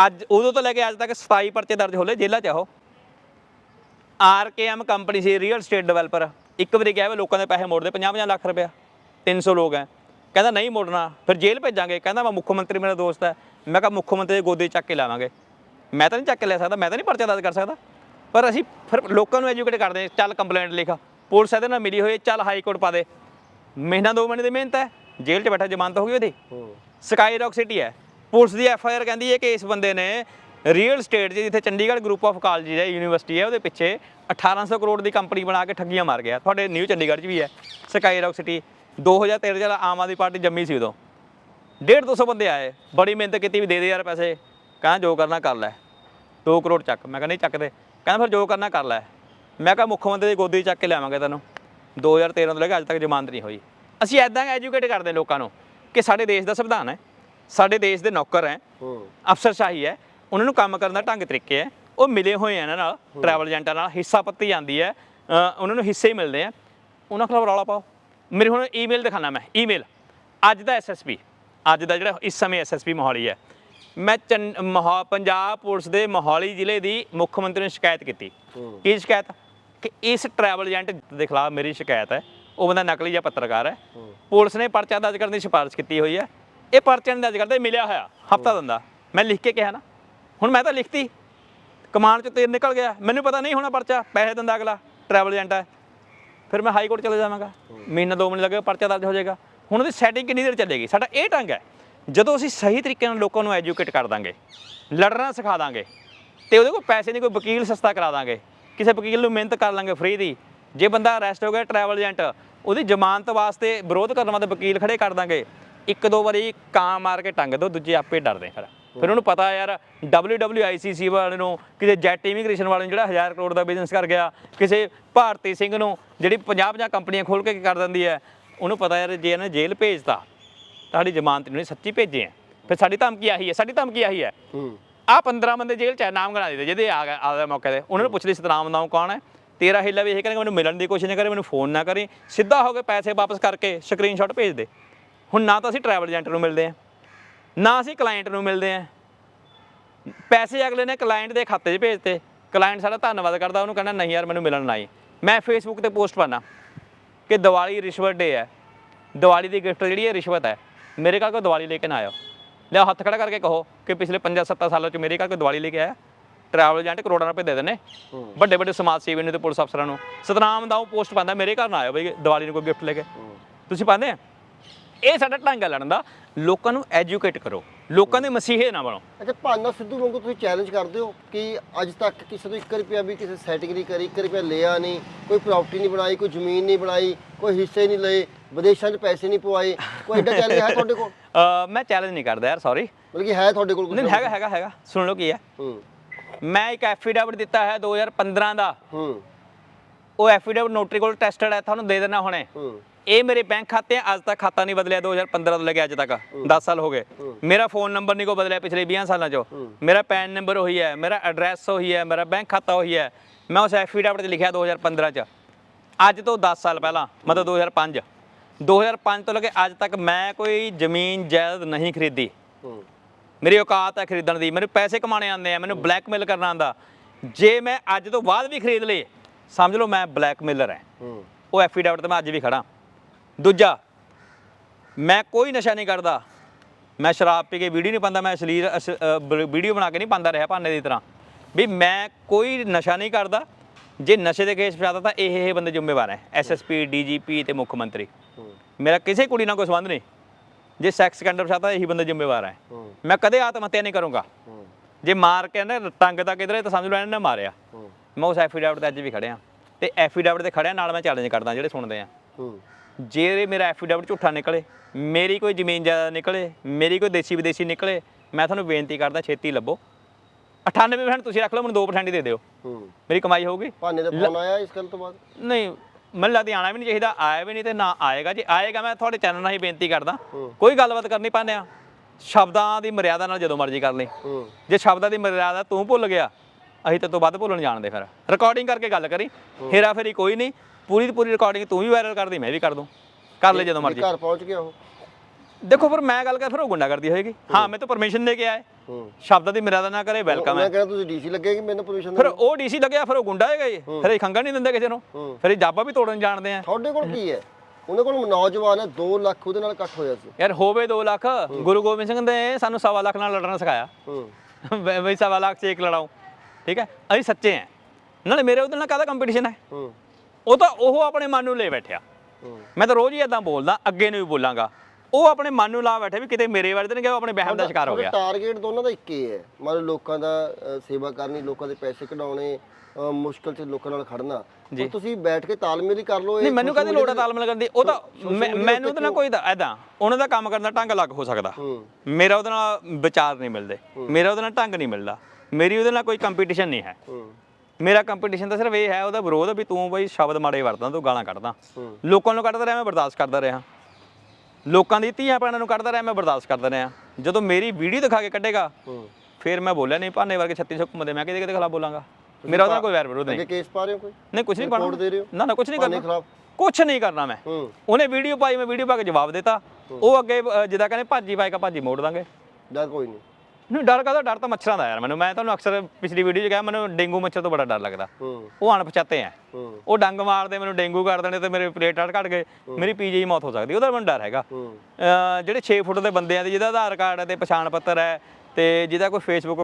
Speaker 1: ਅੱਜ ਉਦੋਂ ਤੋਂ ਲੈ ਕੇ ਅੱਜ ਤੱਕ 27 ਪਰਚੇ ਦਰਜ ਹੋਲੇ ਜੇਲ੍ਹਾਂ ਚ ਆਹੋ ਆਰਕੇਐਮ ਕੰਪਨੀ ਸੀ ਰੀਅਲ ਸਟੇਟ ਡਿਵੈਲਪਰ ਇੱਕ ਵਾਰੀ ਕਿਹਾ ਵੀ ਲੋਕਾਂ ਦੇ ਪੈਸੇ ਮੋੜ ਦੇ 50-50 ਲੱਖ ਰੁਪਇਆ। 300 ਲੋਕ ਹੈ। ਕਹਿੰਦਾ ਨਹੀਂ ਮੋੜਨਾ ਫਿਰ ਜੇਲ੍ਹ ਭੇਜਾਂਗੇ। ਕਹਿੰਦਾ ਮੈਂ ਮੁੱਖ ਮੰਤਰੀ ਮੇਰਾ ਦੋਸਤ ਹੈ। ਮੈਂ ਕਿਹਾ ਮੁੱਖ ਮੰਤਰੀ ਦੇ ਗੋਦੇ ਚੱਕ ਕੇ ਲਾਵਾਂਗੇ। ਮੈਂ ਤਾਂ ਨਹੀਂ ਚੱਕ ਕੇ ਲੈ ਸਕਦਾ ਮੈਂ ਤਾਂ ਨਹੀਂ ਪਰਚਾ ਦਰਜ ਕਰ ਸਕਦਾ। ਪਰ ਅਸੀਂ ਫਿਰ ਲੋਕਾਂ ਨੂੰ ਐਜੂਕੇਟ ਕਰਦੇ ਚੱਲ ਕੰਪਲੇਂਟ ਲਿਖ। ਪੁਲਿਸ ਇਹਦੇ ਨਾਲ ਮਿਲੀ ਹੋਈ ਚੱਲ ਹਾਈ ਕੋਰਟ ਪਾ ਦੇ। ਮਹੀਨਾ ਦੋ ਮਹੀਨੇ ਦੀ ਮਿਹਨਤ ਹੈ। ਜੇਲ੍ਹ 'ਚ ਬੈਠਾ ਜ਼ਮਾਨਤ ਹੋ ਗਈ ਉਹਦੀ। ਸਕਾਈ ਰੌਕ ਸਿਟੀ ਹੈ। ਪੁਲਿਸ ਦੀ ਐਫ ਆਈ ਆਰ ਕਹਿੰਦੀ ਹੈ ਕਿ ਇਸ ਬੰਦੇ ਨੇ ਰੀਅਲ ਸਟੇਟ 'ਚ ਜਿੱਥੇ ਚੰਡੀਗੜ੍ਹ ਗਰੁੱਪ ਆਫ ਕਾਲਜ ਹੈ ਯੂਨੀਵਰਸਿਟੀ ਹੈ ਉਹਦੇ ਪਿੱਛੇ 1800 ਕਰੋੜ ਦੀ ਕੰਪਨੀ ਬਣਾ ਕੇ ਠੱਗੀਆਂ ਮਾਰ ਗਿਆ। ਤੁਹਾਡੇ ਨਿਊ ਚੰਡੀਗੜ੍ਹ 'ਚ ਵੀ ਹੈ ਸਕਾਈ ਰੌਕ ਸਿਟੀ 2013 ਚ ਆਮ ਆਦਮੀ ਪਾਰਟੀ ਜੰਮੀ ਸੀ ਉਦੋਂ। 150 200 ਬੰਦੇ ਆਏ ਬੜੀ ਮਿਹਨਤ ਕੀਤੀ ਵੀ ਦੇ ਦੇ ਯਾਰ ਪੈਸੇ। ਕਹਿੰਦਾ ਜੋ ਕਰਨਾ ਕਰ ਲੈ। 2 ਕਰੋੜ ਚੱਕ। ਮੈਂ ਕਹਿੰਦਾ ਨਹੀਂ ਚੱਕਦੇ। ਕਹਿੰਦਾ ਫਿਰ ਜੋ ਕਰਨਾ ਕਰ ਲੈ। ਮੈਂ ਕਿਹਾ ਮੁੱਖ ਮੰਤਰੀ ਦੀ ਗੋਦੀ ਚੱਕ ਕੇ ਲਿਆਵਾਂਗੇ ਤੈਨੂੰ। 2013 ਤੋਂ ਲੈ ਕੇ ਅੱਜ ਤੱਕ ਜ਼ਮਾਨਤ ਨਹੀਂ ਹੋਈ। ਅਸੀਂ ਐਦਾਂ ਐਜੂਕੇਟ ਕਰਦੇ ਲੋਕਾਂ ਨੂੰ ਕਿ ਸਾਡੇ ਦੇਸ਼ ਦਾ ਸੰਵਿਧਾਨ ਹੈ। ਸਾਡੇ ਦੇਸ਼ ਦੇ ਨੌਕਰ ਹੈ।
Speaker 2: ਹੂੰ।
Speaker 1: ਅਫਸਰਸ਼ਾਹੀ ਹੈ। ਉਹਨਾਂ ਨੂੰ ਕੰਮ ਕਰਨ ਦਾ ਢੰਗ ਤਰੀਕੇ ਹੈ। ਉਹ ਮਿਲੇ ਹੋਏ ਆ ਇਹਨਾਂ ਨਾਲ ਟਰੈਵਲ ਏਜੰਟਾਂ ਨਾਲ ਹਿੱਸਾ ਪੱਤੀ ਆਂਦੀ ਹੈ। ਉਹਨਾਂ ਨੂੰ ਹਿੱਸੇ ਮਿਲਦੇ ਆ। ਉਹਨਾਂ ਖਿਲਾਫ ਰੌਲਾ ਪਾਓ। ਮੇਰੇ ਹੁਣ ਈਮੇਲ ਦਿਖਾਣਾ ਮੈਂ ਈਮੇਲ ਅੱਜ ਦਾ ਐਸਐਸਪੀ ਅੱਜ ਦਾ ਜਿਹੜਾ ਇਸ ਸਮੇਂ ਐਸਐਸਪੀ ਮੋਹਾਲੀ ਹੈ। ਮੈਂ ਪੰਜਾਬ ਪੁਲਿਸ ਦੇ ਮੋਹਾਲੀ ਜ਼ਿਲ੍ਹੇ ਦੀ ਮੁੱਖ ਮੰਤਰੀ ਨੂੰ ਸ਼ਿਕਾਇਤ ਕੀਤੀ।
Speaker 2: ਹੂੰ।
Speaker 1: ਕੀ ਸ਼ਿਕਾਇਤ? ਕਿ ਇਸ ਟਰੈਵਲ ਏਜੰਟ ਦੇ ਖਿਲਾਫ ਮੇਰੀ ਸ਼ਿਕਾਇਤ ਹੈ। ਉਹ ਬੰਦਾ ਨਕਲੀ ਜਾਂ ਪੱਤਰਕਾਰ ਹੈ। ਪੁਲਿਸ ਨੇ ਪਰਚਾ ਦਰਜ ਕਰਨ ਦੀ ਸਿਫਾਰਿਸ਼ ਕੀਤੀ ਹੋਈ ਹੈ। ਇਹ ਪਰਚਾ ਨਹੀਂ ਦਰਜ ਕਰਦੇ ਮਿਲਿਆ ਹੋਇਆ ਹਫਤਾ ਦਿੰਦਾ। ਮੈਂ ਲਿਖ ਕੇ ਕਿਹਾ ਨਾ। ਹੁਣ ਮੈਂ ਤਾਂ ਲਿਖਤੀ। ਕਮਾਨ ਚ ਤੇਰ ਨਿਕਲ ਗਿਆ। ਮੈਨੂੰ ਪਤਾ ਨਹੀਂ ਹੋਣਾ ਪਰਚਾ। ਪੈਸੇ ਦਿੰਦਾ ਅਗਲਾ ਟਰੈਵਲ ਏਜੰਟ ਹੈ। ਫਿਰ ਮੈਂ ਹਾਈ ਕੋਰਟ ਚਲੇ ਜਾਵਾਂਗਾ। ਮਹੀਨਾ ਦੋ ਮਹੀਨੇ ਲੱਗੇ ਪਰਚਾ ਦਰਜ ਹੋ ਜਾਏਗਾ। ਹੁਣ ਉਹਦੀ ਸੈਟਿੰਗ ਕਿੰਨੀ ਦੇਰ ਚੱਲੇਗੀ? ਸਾਡਾ ਇਹ ਢੰਗ ਹੈ। ਜਦੋਂ ਅਸੀਂ ਸਹੀ ਤਰੀਕੇ ਨਾਲ ਲੋਕਾਂ ਨੂੰ ਐਜੂਕੇਟ ਕਰ ਦਾਂਗੇ, ਲੜਨਾ ਸਿਖਾ ਦਾਂਗੇ, ਤੇ ਉਹਦੇ ਕੋਲ ਪੈਸੇ ਨਹੀਂ, ਕੋਈ ਵਕੀਲ ਸਸਤਾ ਕਰਾ ਦਾਂਗੇ। ਕਿਸੇ ਵਕੀਲ ਨੂੰ ਮਿਹਨਤ ਕਰ ਲਾਂਗੇ ਫ੍ਰੀ ਦੀ। ਜੇ ਬੰਦਾ ਅਰੈਸਟ ਹੋ ਗਿਆ ਟਰੈਵਲ ਏਜੰਟ ਉਹਦੀ ਜ਼ਮਾਨਤ ਵਾਸਤੇ ਵਿਰੋਧ ਕਰਨ ਵਾਸਤੇ ਵਕੀਲ ਖੜੇ ਕਰ ਦਾਂਗੇ। ਇੱਕ ਦੋ ਵਾਰੀ ਕਾਂ ਮਾਰ ਕੇ ਟੰਗ ਦੋ ਦੂਜੇ ਆਪੇ ਡਰਦੇ ਫਿਰ। ਫਿਰ ਉਹਨੂੰ ਪਤਾ ਯਾਰ WWICC ਵਾਲੇ ਨੂੰ ਕਿਸੇ ਜੈਟ ਇਮੀਗ੍ਰੇਸ਼ਨ ਵਾਲੇ ਨੂੰ ਜਿਹੜਾ 1000 ਕਰੋੜ ਦਾ ਬਿਜ਼ਨਸ ਕਰ ਗਿਆ ਕਿਸੇ ਭਾਰਤੀ ਸਿੰਘ ਨੂੰ ਜਿਹੜੀ 50 50 ਕੰਪਨੀਆਂ ਖੋਲ ਕੇ ਕਰ ਦਿੰਦੀ ਹੈ ਉਹਨੂੰ ਪਤਾ ਯਾਰ ਜੇ ਇਹਨੇ ਜੇਲ੍ਹ ਭੇਜਤਾ ਤੁਹਾਡੀ ਜ਼ਮਾਨਤ ਨਹੀਂ ਸੱਚੀ ਭੇਜੇ ਆ ਫਿਰ ਸਾਡੀ ਧਮਕੀ ਆਹੀ ਹੈ ਸਾਡੀ ਧਮਕੀ ਆਹੀ ਹੈ।
Speaker 2: ਹੂੰ।
Speaker 1: ਆ 15 ਬੰਦੇ ਜੇਲ੍ਹ ਚ ਹੈ, ਨਾਮ ਗਣਾ ਦਿੱਤੇ ਜਿਹਦੇ ਆ ਗਏ ਆ ਮੌਕੇ ਤੇ। ਉਹਨਾਂ ਨੂੰ ਪੁੱਛਦੇ ਸਤਨਾਮ ਨਾਮ ਕੌਣ ਹੈ? ਤੇਰਾ ਹਿੱਲਾ ਵੀ ਇਹ ਕਰੇਗਾ ਮੈਨੂੰ ਮਿਲਣ ਦੀ ਕੋਸ਼ਿਸ਼ ਨਾ ਕਰੇ ਮੈਨੂੰ ਫੋਨ ਨਾ ਕਰੇ। ਸਿੱਧਾ ਹੋ ਕੇ ਪੈਸੇ ਵਾਪਸ ਕਰਕੇ ਸਕਰੀਨਸ਼ਾਟ ਭੇਜ ਦੇ। ਹੁਣ ਨਾ ਤਾਂ ਅਸੀਂ ਟਰੈਵਲ ਏਜੰਟ ਨੂੰ ਮਿਲਦੇ ਆ ਨਾ ਅਸੀਂ ਕਲਾਇੰਟ ਨੂੰ ਮਿਲਦੇ ਆ ਪੈਸੇ ਅਗਲੇ ਨੇ ਕਲਾਇੰਟ ਦੇ ਖਾਤੇ 'ਚ ਭੇਜਤੇ। ਕਲਾਇੰਟ ਸਾਡਾ ਧੰਨਵਾਦ ਕਰਦਾ ਉਹਨੂੰ ਕਹਿੰਦਾ ਨਹੀਂ ਯਾਰ ਮੈਨੂੰ ਮਿਲਣ ਨਾ ਆਈ। ਮੈਂ ਫੇਸਬੁੱਕ ਤੇ ਪੋਸਟ ਪਾਣਾ ਕਿ ਦੀਵਾਲੀ ਰਿਸ਼ਵਤ ਡੇ ਹੈ। ਦੀਵਾਲੀ ਦੀ ਗਿਫਟ ਜਿਹੜੀ ਹੈ ਰਿਸ਼ਵਤ ਹੈ। ਮੇਰੇ ਘਰ ਕੋਈ ਦੀਵਾਲੀ ਲੈ ਕੇ ਨਾ ਆਇਓ। ਲਿਆ ਹੱਥ ਖੜਾ ਕਰਕੇ ਕਹੋ ਕਿ ਪਿਛਲੇ 5-7 ਸਾਲਾਂ 'ਚ ਮੇਰੇ ਘਰ ਕੋਈ ਦੀਵਾਲੀ ਲੈ ਕੇ ਆਇਆ। ਟਰੈਵਲ ਏਜੰਟ ਕਰੋੜਾਂ ਰੁਪਏ ਦੇ ਦਿੰਦੇ। ਵੱਡੇ ਵੱਡੇ ਸਮਾਜ ਸੇਵੀ ਨੂੰ ਤੇ ਪੁਲਿਸ ਅਫਸਰਾਂ ਨੂੰ। ਸਤਨਾਮ ਦਾ ਉਹ ਪੋਸਟ ਪਾਉਂਦਾ ਮੇਰੇ ਘਰ ਨਾ ਆਇਓ ਬਈ ਦੀਵਾਲੀ ਨੂੰ ਕੋਈ ਗਿਫਟ ਲੈ ਕੇ। ਤੁਸੀਂ ਪਾਉਂਦੇ ਆ? ਇਹ ਸਾਡਾ ਢੰਗ ਹੈ ਲੜਨ ਦਾ। ਲੋਕਾਂ ਨੂੰ ਐਜੂਕੇਟ ਕਰੋ। ਲੋਕਾਂ ਦੇ ਮਸੀਹੇ ਨਾ ਬਣੋ।
Speaker 2: ਅੱਛਾ ਭਾਨਾ ਸਿੱਧੂ ਵਾਂਗੂ ਤੁਸੀਂ ਚੈਲੰਜ ਕਰਦੇ ਹੋ ਕਿ ਅੱਜ ਤੱਕ ਕਿਸੇ ਤੋਂ 1 ਰੁਪਿਆ ਵੀ ਕਿਸੇ ਸੈਟਿੰਗ ਨਹੀਂ ਕਰੀ 1 ਰੁਪਿਆ ਲਿਆ ਨਹੀਂ ਕੋਈ ਪ੍ਰਾਪਰਟੀ ਨਹੀਂ ਬਣਾਈ ਕੋਈ ਜ਼ਮੀਨ ਨਹੀਂ ਬਣਾਈ ਕੋਈ ਹਿੱਸੇ ਨਹੀਂ ਲਏ ਵਿਦੇਸ਼ਾਂ 'ਚ ਪੈਸੇ ਨਹੀਂ ਪਵਾਏ ਕੋਈ ਐਡਾ ਚੈਲੰਜ ਹੈ ਤੁਹਾਡੇ ਕੋਲ?
Speaker 1: ਮੈਂ ਚੈਲੰਜ ਨਹੀਂ ਕਰਦਾ ਯਾਰ ਸੌਰੀ
Speaker 2: ਮਤਲਬ ਕਿ ਹੈ ਤੁਹਾਡੇ ਕੋਲ ਕੁਝ
Speaker 1: ਨਹੀਂ ਹੈਗਾ ਹੈਗਾ ਹੈਗਾ। ਸੁਣ ਲਓ ਕੀ ਹੈ।
Speaker 2: ਹੂੰ।
Speaker 1: ਮੈਂ ਇੱਕ ਐਫੀਡੇਵਿਟ ਦਿੱਤਾ ਹੈ 2015 ਦਾ।
Speaker 2: ਹੂੰ।
Speaker 1: ਉਹ ਐਫੀਡੇਵਿਟ ਨੋਟਰੀ ਕੋਲ ਟੈਸਟਡ ਹੈ ਤੁਹਾਨੂੰ ਦੇ ਦੇਣਾ ਹੁਣੇ।
Speaker 2: ਹੂੰ।
Speaker 1: ਇਹ ਮੇਰੇ ਬੈਂਕ ਖਾਤੇ ਆ, ਅੱਜ ਤੱਕ ਖਾਤਾ ਨਹੀਂ ਬਦਲਿਆ 2015 ਤੋਂ ਲੈ ਕੇ ਅੱਜ ਤੱਕ। 10 ਸਾਲ ਹੋ ਗਏ। ਮੇਰਾ ਫੋਨ ਨੰਬਰ ਨਹੀਂ ਕੋ ਬਦਲਿਆ ਪਿਛਲੇ 20 ਸਾਲਾਂ ਚੋਂ। ਮੇਰਾ ਪੈਨ ਨੰਬਰ ਉਹੀ ਹੈ ਮੇਰਾ ਐਡਰੈਸ ਉਹੀ ਹੈ ਮੇਰਾ ਬੈਂਕ ਖਾਤਾ ਉਹੀ ਹੈ। ਮੈਂ ਉਸ ਐਫੀਡੇਵਿਟ 'ਚ ਲਿਖਿਆ 2015 ਚ। ਅੱਜ ਤੋਂ 10 ਸਾਲ ਪਹਿਲਾਂ ਮਤਲਬ 2005 2005 ਤੋਂ ਲੈ ਕੇ ਅੱਜ ਤੱਕ ਮੈਂ ਕੋਈ ਜ਼ਮੀਨ ਜਾਇਦਾਦ ਨਹੀਂ ਖਰੀਦੀ। ਮੇਰੀ ਔਕਾਤ ਹੈ ਖਰੀਦਣ ਦੀ। ਮੈਨੂੰ ਪੈਸੇ ਕਮਾਣੇ ਆਉਂਦੇ ਆ ਮੈਨੂੰ ਬਲੈਕਮੇਲ ਕਰਨਾ ਆਉਂਦਾ। ਜੇ ਮੈਂ ਅੱਜ ਤੋਂ ਬਾਅਦ ਵੀ ਖਰੀਦ ਲਏ ਸਮਝ ਲਓ ਮੈਂ ਬਲੈਕਮੇਲਰ ਹੂੰ। ਉਹ ਐਫੀਡੇਵਿਟ ਤੇ ਮੈਂ ਅੱਜ ਵੀ ਖੜਾ ਦੂਜਾ, ਮੈਂ ਕੋਈ ਨਸ਼ਾ ਨਹੀਂ ਕਰਦਾ। ਮੈਂ ਸ਼ਰਾਬ ਪੀ ਕੇ ਵੀਡੀਓ ਨਹੀਂ ਪਾਉਂਦਾ, ਮੈਂ ਅਸ਼ਲੀਲ ਵੀਡੀਓ ਬਣਾ ਕੇ ਨਹੀਂ ਪਾਉਂਦਾ ਰਿਹਾ ਭਾਨੇ ਦੀ ਤਰ੍ਹਾਂ। ਵੀ ਮੈਂ ਕੋਈ ਨਸ਼ਾ ਨਹੀਂ ਕਰਦਾ। ਜੇ ਨਸ਼ੇ ਦੇ ਕੇਸ ਫਸਾਦਾ ਤਾਂ ਇਹ ਇਹ ਬੰਦੇ ਜ਼ਿੰਮੇਵਾਰ ਹੈ। ਐਸਐਸਪੀ ਡੀਜੀਪੀ ਤੇ ਮੁੱਖ ਮੰਤਰੀ। ਮੇਰਾ ਕਿਸੇ ਕੁੜੀ ਨਾਲ ਕੋਈ ਸੰਬੰਧ ਨਹੀਂ। ਜੇ ਸੈਕਸ ਸਕੈਂਡਲ ਪਛਾਤਾ ਇਹੀ ਬੰਦੇ ਜ਼ਿੰਮੇਵਾਰ ਹੈ। ਮੈਂ ਕਦੇ ਆਤਮ ਹੱਤਿਆ ਨਹੀਂ ਕਰੂੰਗਾ। ਜੇ ਮਾਰ ਕੇ ਨਾ ਟੰਗ ਤਾਂ ਕਿਧਰੇ ਤਾਂ ਸਮਝ ਲਓ ਇਹਨੇ ਮਾਰਿਆ। ਮੈਂ ਉਸ ਐਫੀਡੇਵਿਟ ਤੇ ਅੱਜ ਵੀ ਖੜਿਆ। ਤੇ ਐਫੀਡੇਵਿਟ ਤੇ ਖੜਿਆ, ਨਾਲ ਮੈਂ ਚੈਲੰਜ ਕਰਦਾ ਜਿਹੜੇ ਸੁਣਦੇ ਆ। ਜੇ ਮੇਰਾ ਐਫੀਡੇਵਿਟ ਝੂਠਾ ਨਿਕਲੇ ਮੇਰੀ ਕੋਈ ਜ਼ਮੀਨ ਜਾਇਦਾਦ ਨਿਕਲੇ ਮੇਰੀ ਕੋਈ ਦੇਸੀ ਵਿਦੇਸ਼ੀ ਨਿਕਲੇ ਮੈਂ ਤੁਹਾਨੂੰ ਬੇਨਤੀ ਕਰਦਾ ਛੇਤੀ ਲੱਭੋ। 98% ਤੁਸੀਂ ਰੱਖ ਲਓ ਮੈਨੂੰ 2% ਹੀ ਦੇ ਦਿਓ।
Speaker 2: ਹੂੰ।
Speaker 1: ਮੇਰੀ ਕਮਾਈ ਹੋਊਗੀ।
Speaker 2: ਭਾਨੇ ਦਾ ਫੋਨ ਆਇਆ ਇਸ ਗੱਲ ਤੋਂ ਬਾਅਦ?
Speaker 1: ਨਹੀਂ ਮੈਨੂੰ ਲੱਗਦਾ ਆਣਾ ਵੀ ਨਹੀਂ ਚਾਹੀਦਾ ਆਇਆ ਵੀ ਨਹੀਂ ਤੇ ਨਾ ਆਏਗਾ। ਜੇ ਆਏਗਾ ਮੈਂ ਤੁਹਾਡੇ ਚੈਨਲ ਨਾਲ ਹੀ ਬੇਨਤੀ ਕਰਦਾ।
Speaker 2: ਹੂੰ।
Speaker 1: ਕੋਈ ਗੱਲਬਾਤ ਕਰਨੀ ਪਾਉਂਦੇ ਆ? ਸ਼ਬਦਾਂ ਦੀ ਮਰਿਆਦਾ ਨਾਲ ਜਦੋਂ ਮਰਜ਼ੀ ਕਰ ਲਈ
Speaker 2: ਹੂੰ।
Speaker 1: ਜੇ ਸ਼ਬਦਾਂ ਦੀ ਮਰਿਆਦਾ ਤੂੰ ਭੁੱਲ ਗਿਆ ਅਸੀਂ ਤੇ ਤੋਂ ਵੱਧ ਭੁੱਲਣ ਜਾਣਦੇ ਫਿਰ। ਰਿਕਾਰਡਿੰਗ ਕਰਕੇ ਗੱਲ ਕਰੀ। ਹੇਰਾ ਫੇਰੀ ਕੋਈ ਨਹੀਂ। ਪੂਰੀ ਦੀ ਪੂਰੀ ਰਿਕਾਰਡਿੰਗ ਤੂੰ ਵੀ ਵਾਇਰਲ ਕਰਦੀ ਮੈਂ ਵੀ ਕਰ ਦੂੰ। ਕਰ ਲੈ ਜਦੋਂ ਮਰਜ਼ੀ।
Speaker 2: ਘਰ ਪਹੁੰਚ ਗਿਆ ਉਹ?
Speaker 1: ਦੇਖੋ ਫਿਰ ਮੈਂ ਗੱਲ ਕਰ ਫਿਰ ਉਹ ਗੁੰਡਾ ਕਰਦੀ ਹੋਏਗੀ। ਹਾਂ। ਮੈਂ ਤਾਂ ਪਰਮਿਸ਼ਨ ਦੇ ਕੇ ਆਏ।
Speaker 2: ਹੂੰ।
Speaker 1: ਸ਼ਬਦਾਂ ਦੀ ਮਰਿਆਦਾ ਨਾ ਕਰੇ ਵੈਲਕਮ
Speaker 2: ਮੈਂ ਕਹਿੰਦਾ ਤੁਸੀਂ ਡੀਸੀ ਲੱਗੇ ਕਿ ਮੈਨੂੰ ਪਰਮਿਸ਼ਨ
Speaker 1: ਫਿਰ ਉਹ ਡੀਸੀ ਲੱਗਿਆ ਫਿਰ ਉਹ ਗੁੰਡਾ ਹੈਗਾ ਜੀ। ਫਿਰ ਇਹ ਖੰਗਾ ਨਹੀਂ ਦਿੰਦੇ ਕਿਸੇ ਨੂੰ। ਫਿਰ ਇਹ ਜਾਬਾ ਵੀ ਤੋੜਨ ਜਾਣਦੇ ਆ।
Speaker 2: ਤੁਹਾਡੇ ਕੋਲ ਕੀ ਹੈ? ਉਹਦੇ ਕੋਲ ਨੌਜਵਾਨ ਹੈ 2 ਲੱਖ ਉਹਦੇ ਨਾਲ ਇਕੱਠ ਹੋਇਆ ਸੀ।
Speaker 1: ਯਾਰ ਹੋਵੇ 2 ਲੱਖ ਗੁਰੂ ਗੋਬਿੰਦ ਸਿੰਘ ਨੇ ਸਾਨੂੰ ਸਵਾ ਲੱਖ ਨਾਲ ਲੜਨਾ ਸਿਖਾਇਆ।
Speaker 2: ਹੂੰ।
Speaker 1: ਬਈ ਬਈ ਸਵਾ ਲੱਖ 'ਚ ਇੱਕ ਲੜਾਓ। ਠੀਕ ਹੈ? ਅਸੀਂ ਸੱਚੇ ਆ। ਨਾਲੇ ਮੇਰੇ ਉਹਦੇ ਨਾਲ ਕਾਹਦਾ ਕੰਪੀਟੀਸ਼ਨ ਹੈ?
Speaker 2: ਹੂੰ।
Speaker 1: ਉਹ ਤਾਂ ਉਹ ਆਪਣੇ ਮਨ ਨੂੰ ਲੈ ਬੈਠਿਆ।
Speaker 2: ਹੂੰ
Speaker 1: ਮੈਂ ਤਾਂ ਰੋਜ਼ ਹੀ ਇਦਾਂ ਬੋਲਦਾ ਅੱਗੇ ਨੂੰ ਵੀ ਬੋਲਾਂਗਾ। ਉਹ ਆਪਣੇ ਮਨ ਨੂੰ ਲਾ ਬੈਠੇ ਵੀ ਕਿਤੇ ਮੇਰੇ ਵਾਲੇ ਤੇ ਨਹੀਂ ਗਿਆ ਉਹ ਆਪਣੇ ਵਹਿਮ ਦਾ ਸ਼ਿਕਾਰ ਹੋ ਗਿਆ।
Speaker 2: ਟਾਰਗੇਟ ਦੋਨਾਂ ਦਾ ਇੱਕ ਹੀ। ਹੈ ਮੰਨ ਲਓ ਲੋਕਾਂ ਦਾ ਸੇਵਾ ਕਰਨੀ ਲੋਕਾਂ ਦੇ ਪੈਸੇ ਕਢਾਉਣੇ ਮੁਸ਼ਕਲ 'ਚ ਲੋਕਾਂ ਨਾਲ ਖੜਨਾ। ਤੁਸੀਂ ਬੈਠ ਕੇ ਤਾਲਮੇਲ ਹੀ ਕਰ ਲਓ
Speaker 1: ਨਹੀਂ ਮੈਨੂੰ ਕਦੇ ਲੋੜ
Speaker 2: media
Speaker 1: ਤਾਲਮੇਲ ਕਰਨ ਦੀ? ਉਹ ਤਾਂ ਮੈਨੂੰ
Speaker 2: ਤੇ
Speaker 1: ਨਾਲ ਕੋਈ ਐਦਾਂ ਉਹਨਾਂ ਦਾ ਕੰਮ ਕਰਨ ਦਾ ਢੰਗ ਅਲੱਗ ਹੋ ਸਕਦਾ।
Speaker 2: ਹੂੰ।
Speaker 1: ਮੇਰਾ ਉਹਦੇ ਨਾਲ ਵਿਚਾਰ ਨਹੀਂ ਮਿਲਦੇ। ਮੇਰਾ ਉਹਦੇ ਨਾਲ ਢੰਗ ਨਹੀਂ ਮਿਲਦਾ। ਮੇਰੀ ਉਹਦੇ ਨਾਲ ਕੋਈ ਕੰਪੀਟੀਸ਼ਨ ਨਹੀਂ ਹੈ।
Speaker 2: ਹੂੰ।
Speaker 1: ਮੇਰਾ ਕੰਪੀਟੀਸ਼ਨ ਤਾਂ ਸਿਰਫ ਇਹ ਹੈ ਉਹਦਾ ਵਿਰੋਧ ਵੀ ਤੂੰ ਬਈ ਸ਼ਬਦ ਮਾੜੇ ਵਰਤਦਾ ਤੂੰ ਗਾਲਾਂ ਕੱਢਦਾ। ਲੋਕਾਂ ਨੂੰ ਕੱਢਦਾ ਰਿਹਾ ਮੈਂ ਬਰਦਾਸ਼ਤ ਕਰਦਾ ਰਿਹਾ। ਲੋਕਾਂ ਦੀ ਧੀਆਂ ਭੈਣਾਂ ਨੂੰ ਕੱਢਦਾ ਰਿਹਾ ਮੈਂ ਬਰਦਾਸ਼ਤ ਕਰਦਾ ਰਿਹਾ। ਜਦੋਂ ਮੇਰੀ ਵੀਡੀਓ ਦਿਖਾ ਕੇ ਕੱਢੇਗਾ ਫਿਰ ਮੈਂ ਬੋਲਿਆ ਨਹੀਂ ਭਾਨੇ ਵਰਗੇ 3600 ਘੁੰਮਦੇ ਮੈਂ ਕਿਹਦੇ ਕਿਹਦੇ ਖਿਲਾਫ ਬੋਲਾਂਗਾ? ਮੇਰਾ ਉਹਦਾ ਕੋਈ ਵੈਰ ਵਿਰੋਧ ਨਹੀਂ।
Speaker 2: ਕੇਸ ਪਾ ਰਹੇ ਹੋ ਕੋਈ?
Speaker 1: ਨਹੀਂ ਕੁਝ ਨਹੀਂ
Speaker 2: ਹੋ?
Speaker 1: ਨਾ ਨਾ ਕੁਝ ਨਹੀਂ ਕਰਨਾ। ਕੁਝ ਨਹੀਂ ਕਰਨਾ ਮੈਂ। ਉਹਨੇ ਵੀਡੀਓ ਪਾਈ ਮੈਂ ਵੀਡੀਓ ਪਾ ਕੇ ਜਵਾਬ ਦਿੱਤਾ। ਉਹ ਅੱਗੇ ਜਿੱਦਾਂ ਕਹਿੰਦੇ ਭਾਜੀ ਪਾਏਗਾ ਭਾਜੀ ਮੋੜ ਦਾਂਗੇ।
Speaker 2: ਡਰ ਕੋਈ ਨਹੀਂ।
Speaker 1: ਨਹੀਂ ਡਰ ਕਾਹਦਾ? ਡਰ ਤਾਂ ਮੱਛਰਾਂ ਦਾ ਯਾਰ ਮੈਨੂੰ। ਮੈਂ ਤੁਹਾਨੂੰ ਅਕਸਰ ਪਿਛਲੀ ਵੀਡੀਓ 'ਚ ਕਿਹਾ ਮੈਨੂੰ ਡੇਂਗੂ ਮੱਛਰ ਤੋਂ ਬੜਾ ਡਰ ਲੱਗਦਾ। ਉਹ ਅਣਪਛਾਤੇ ਆ ਉਹ ਡੰਗ ਮਾਰਦੇ ਮੈਨੂੰ ਡੇਂਗੂ ਕਰ ਦੇਣੇ ਤੇ ਮੇਰੇ ਪਲੇਟਾਂ ਘਟ ਗਏ। ਮੇਰੀ ਪੀਜੀ ਮੌਤ ਹੋ ਸਕਦੀ ਉਹਦਾ ਮੈਨੂੰ ਡਰ ਹੈਗਾ। ਜਿਹੜੇ 6 ਫੁੱਟ ਦੇ ਬੰਦੇ ਆ ਜਿਹਦਾ ਆਧਾਰ ਕਾਰਡ ਹੈ ਤੇ ਪਛਾਣ ਪੱਤਰ ਹੈ ਤੇ ਜਿਹਦਾ ਕੋਈ ਫੇਸਬੁੱਕ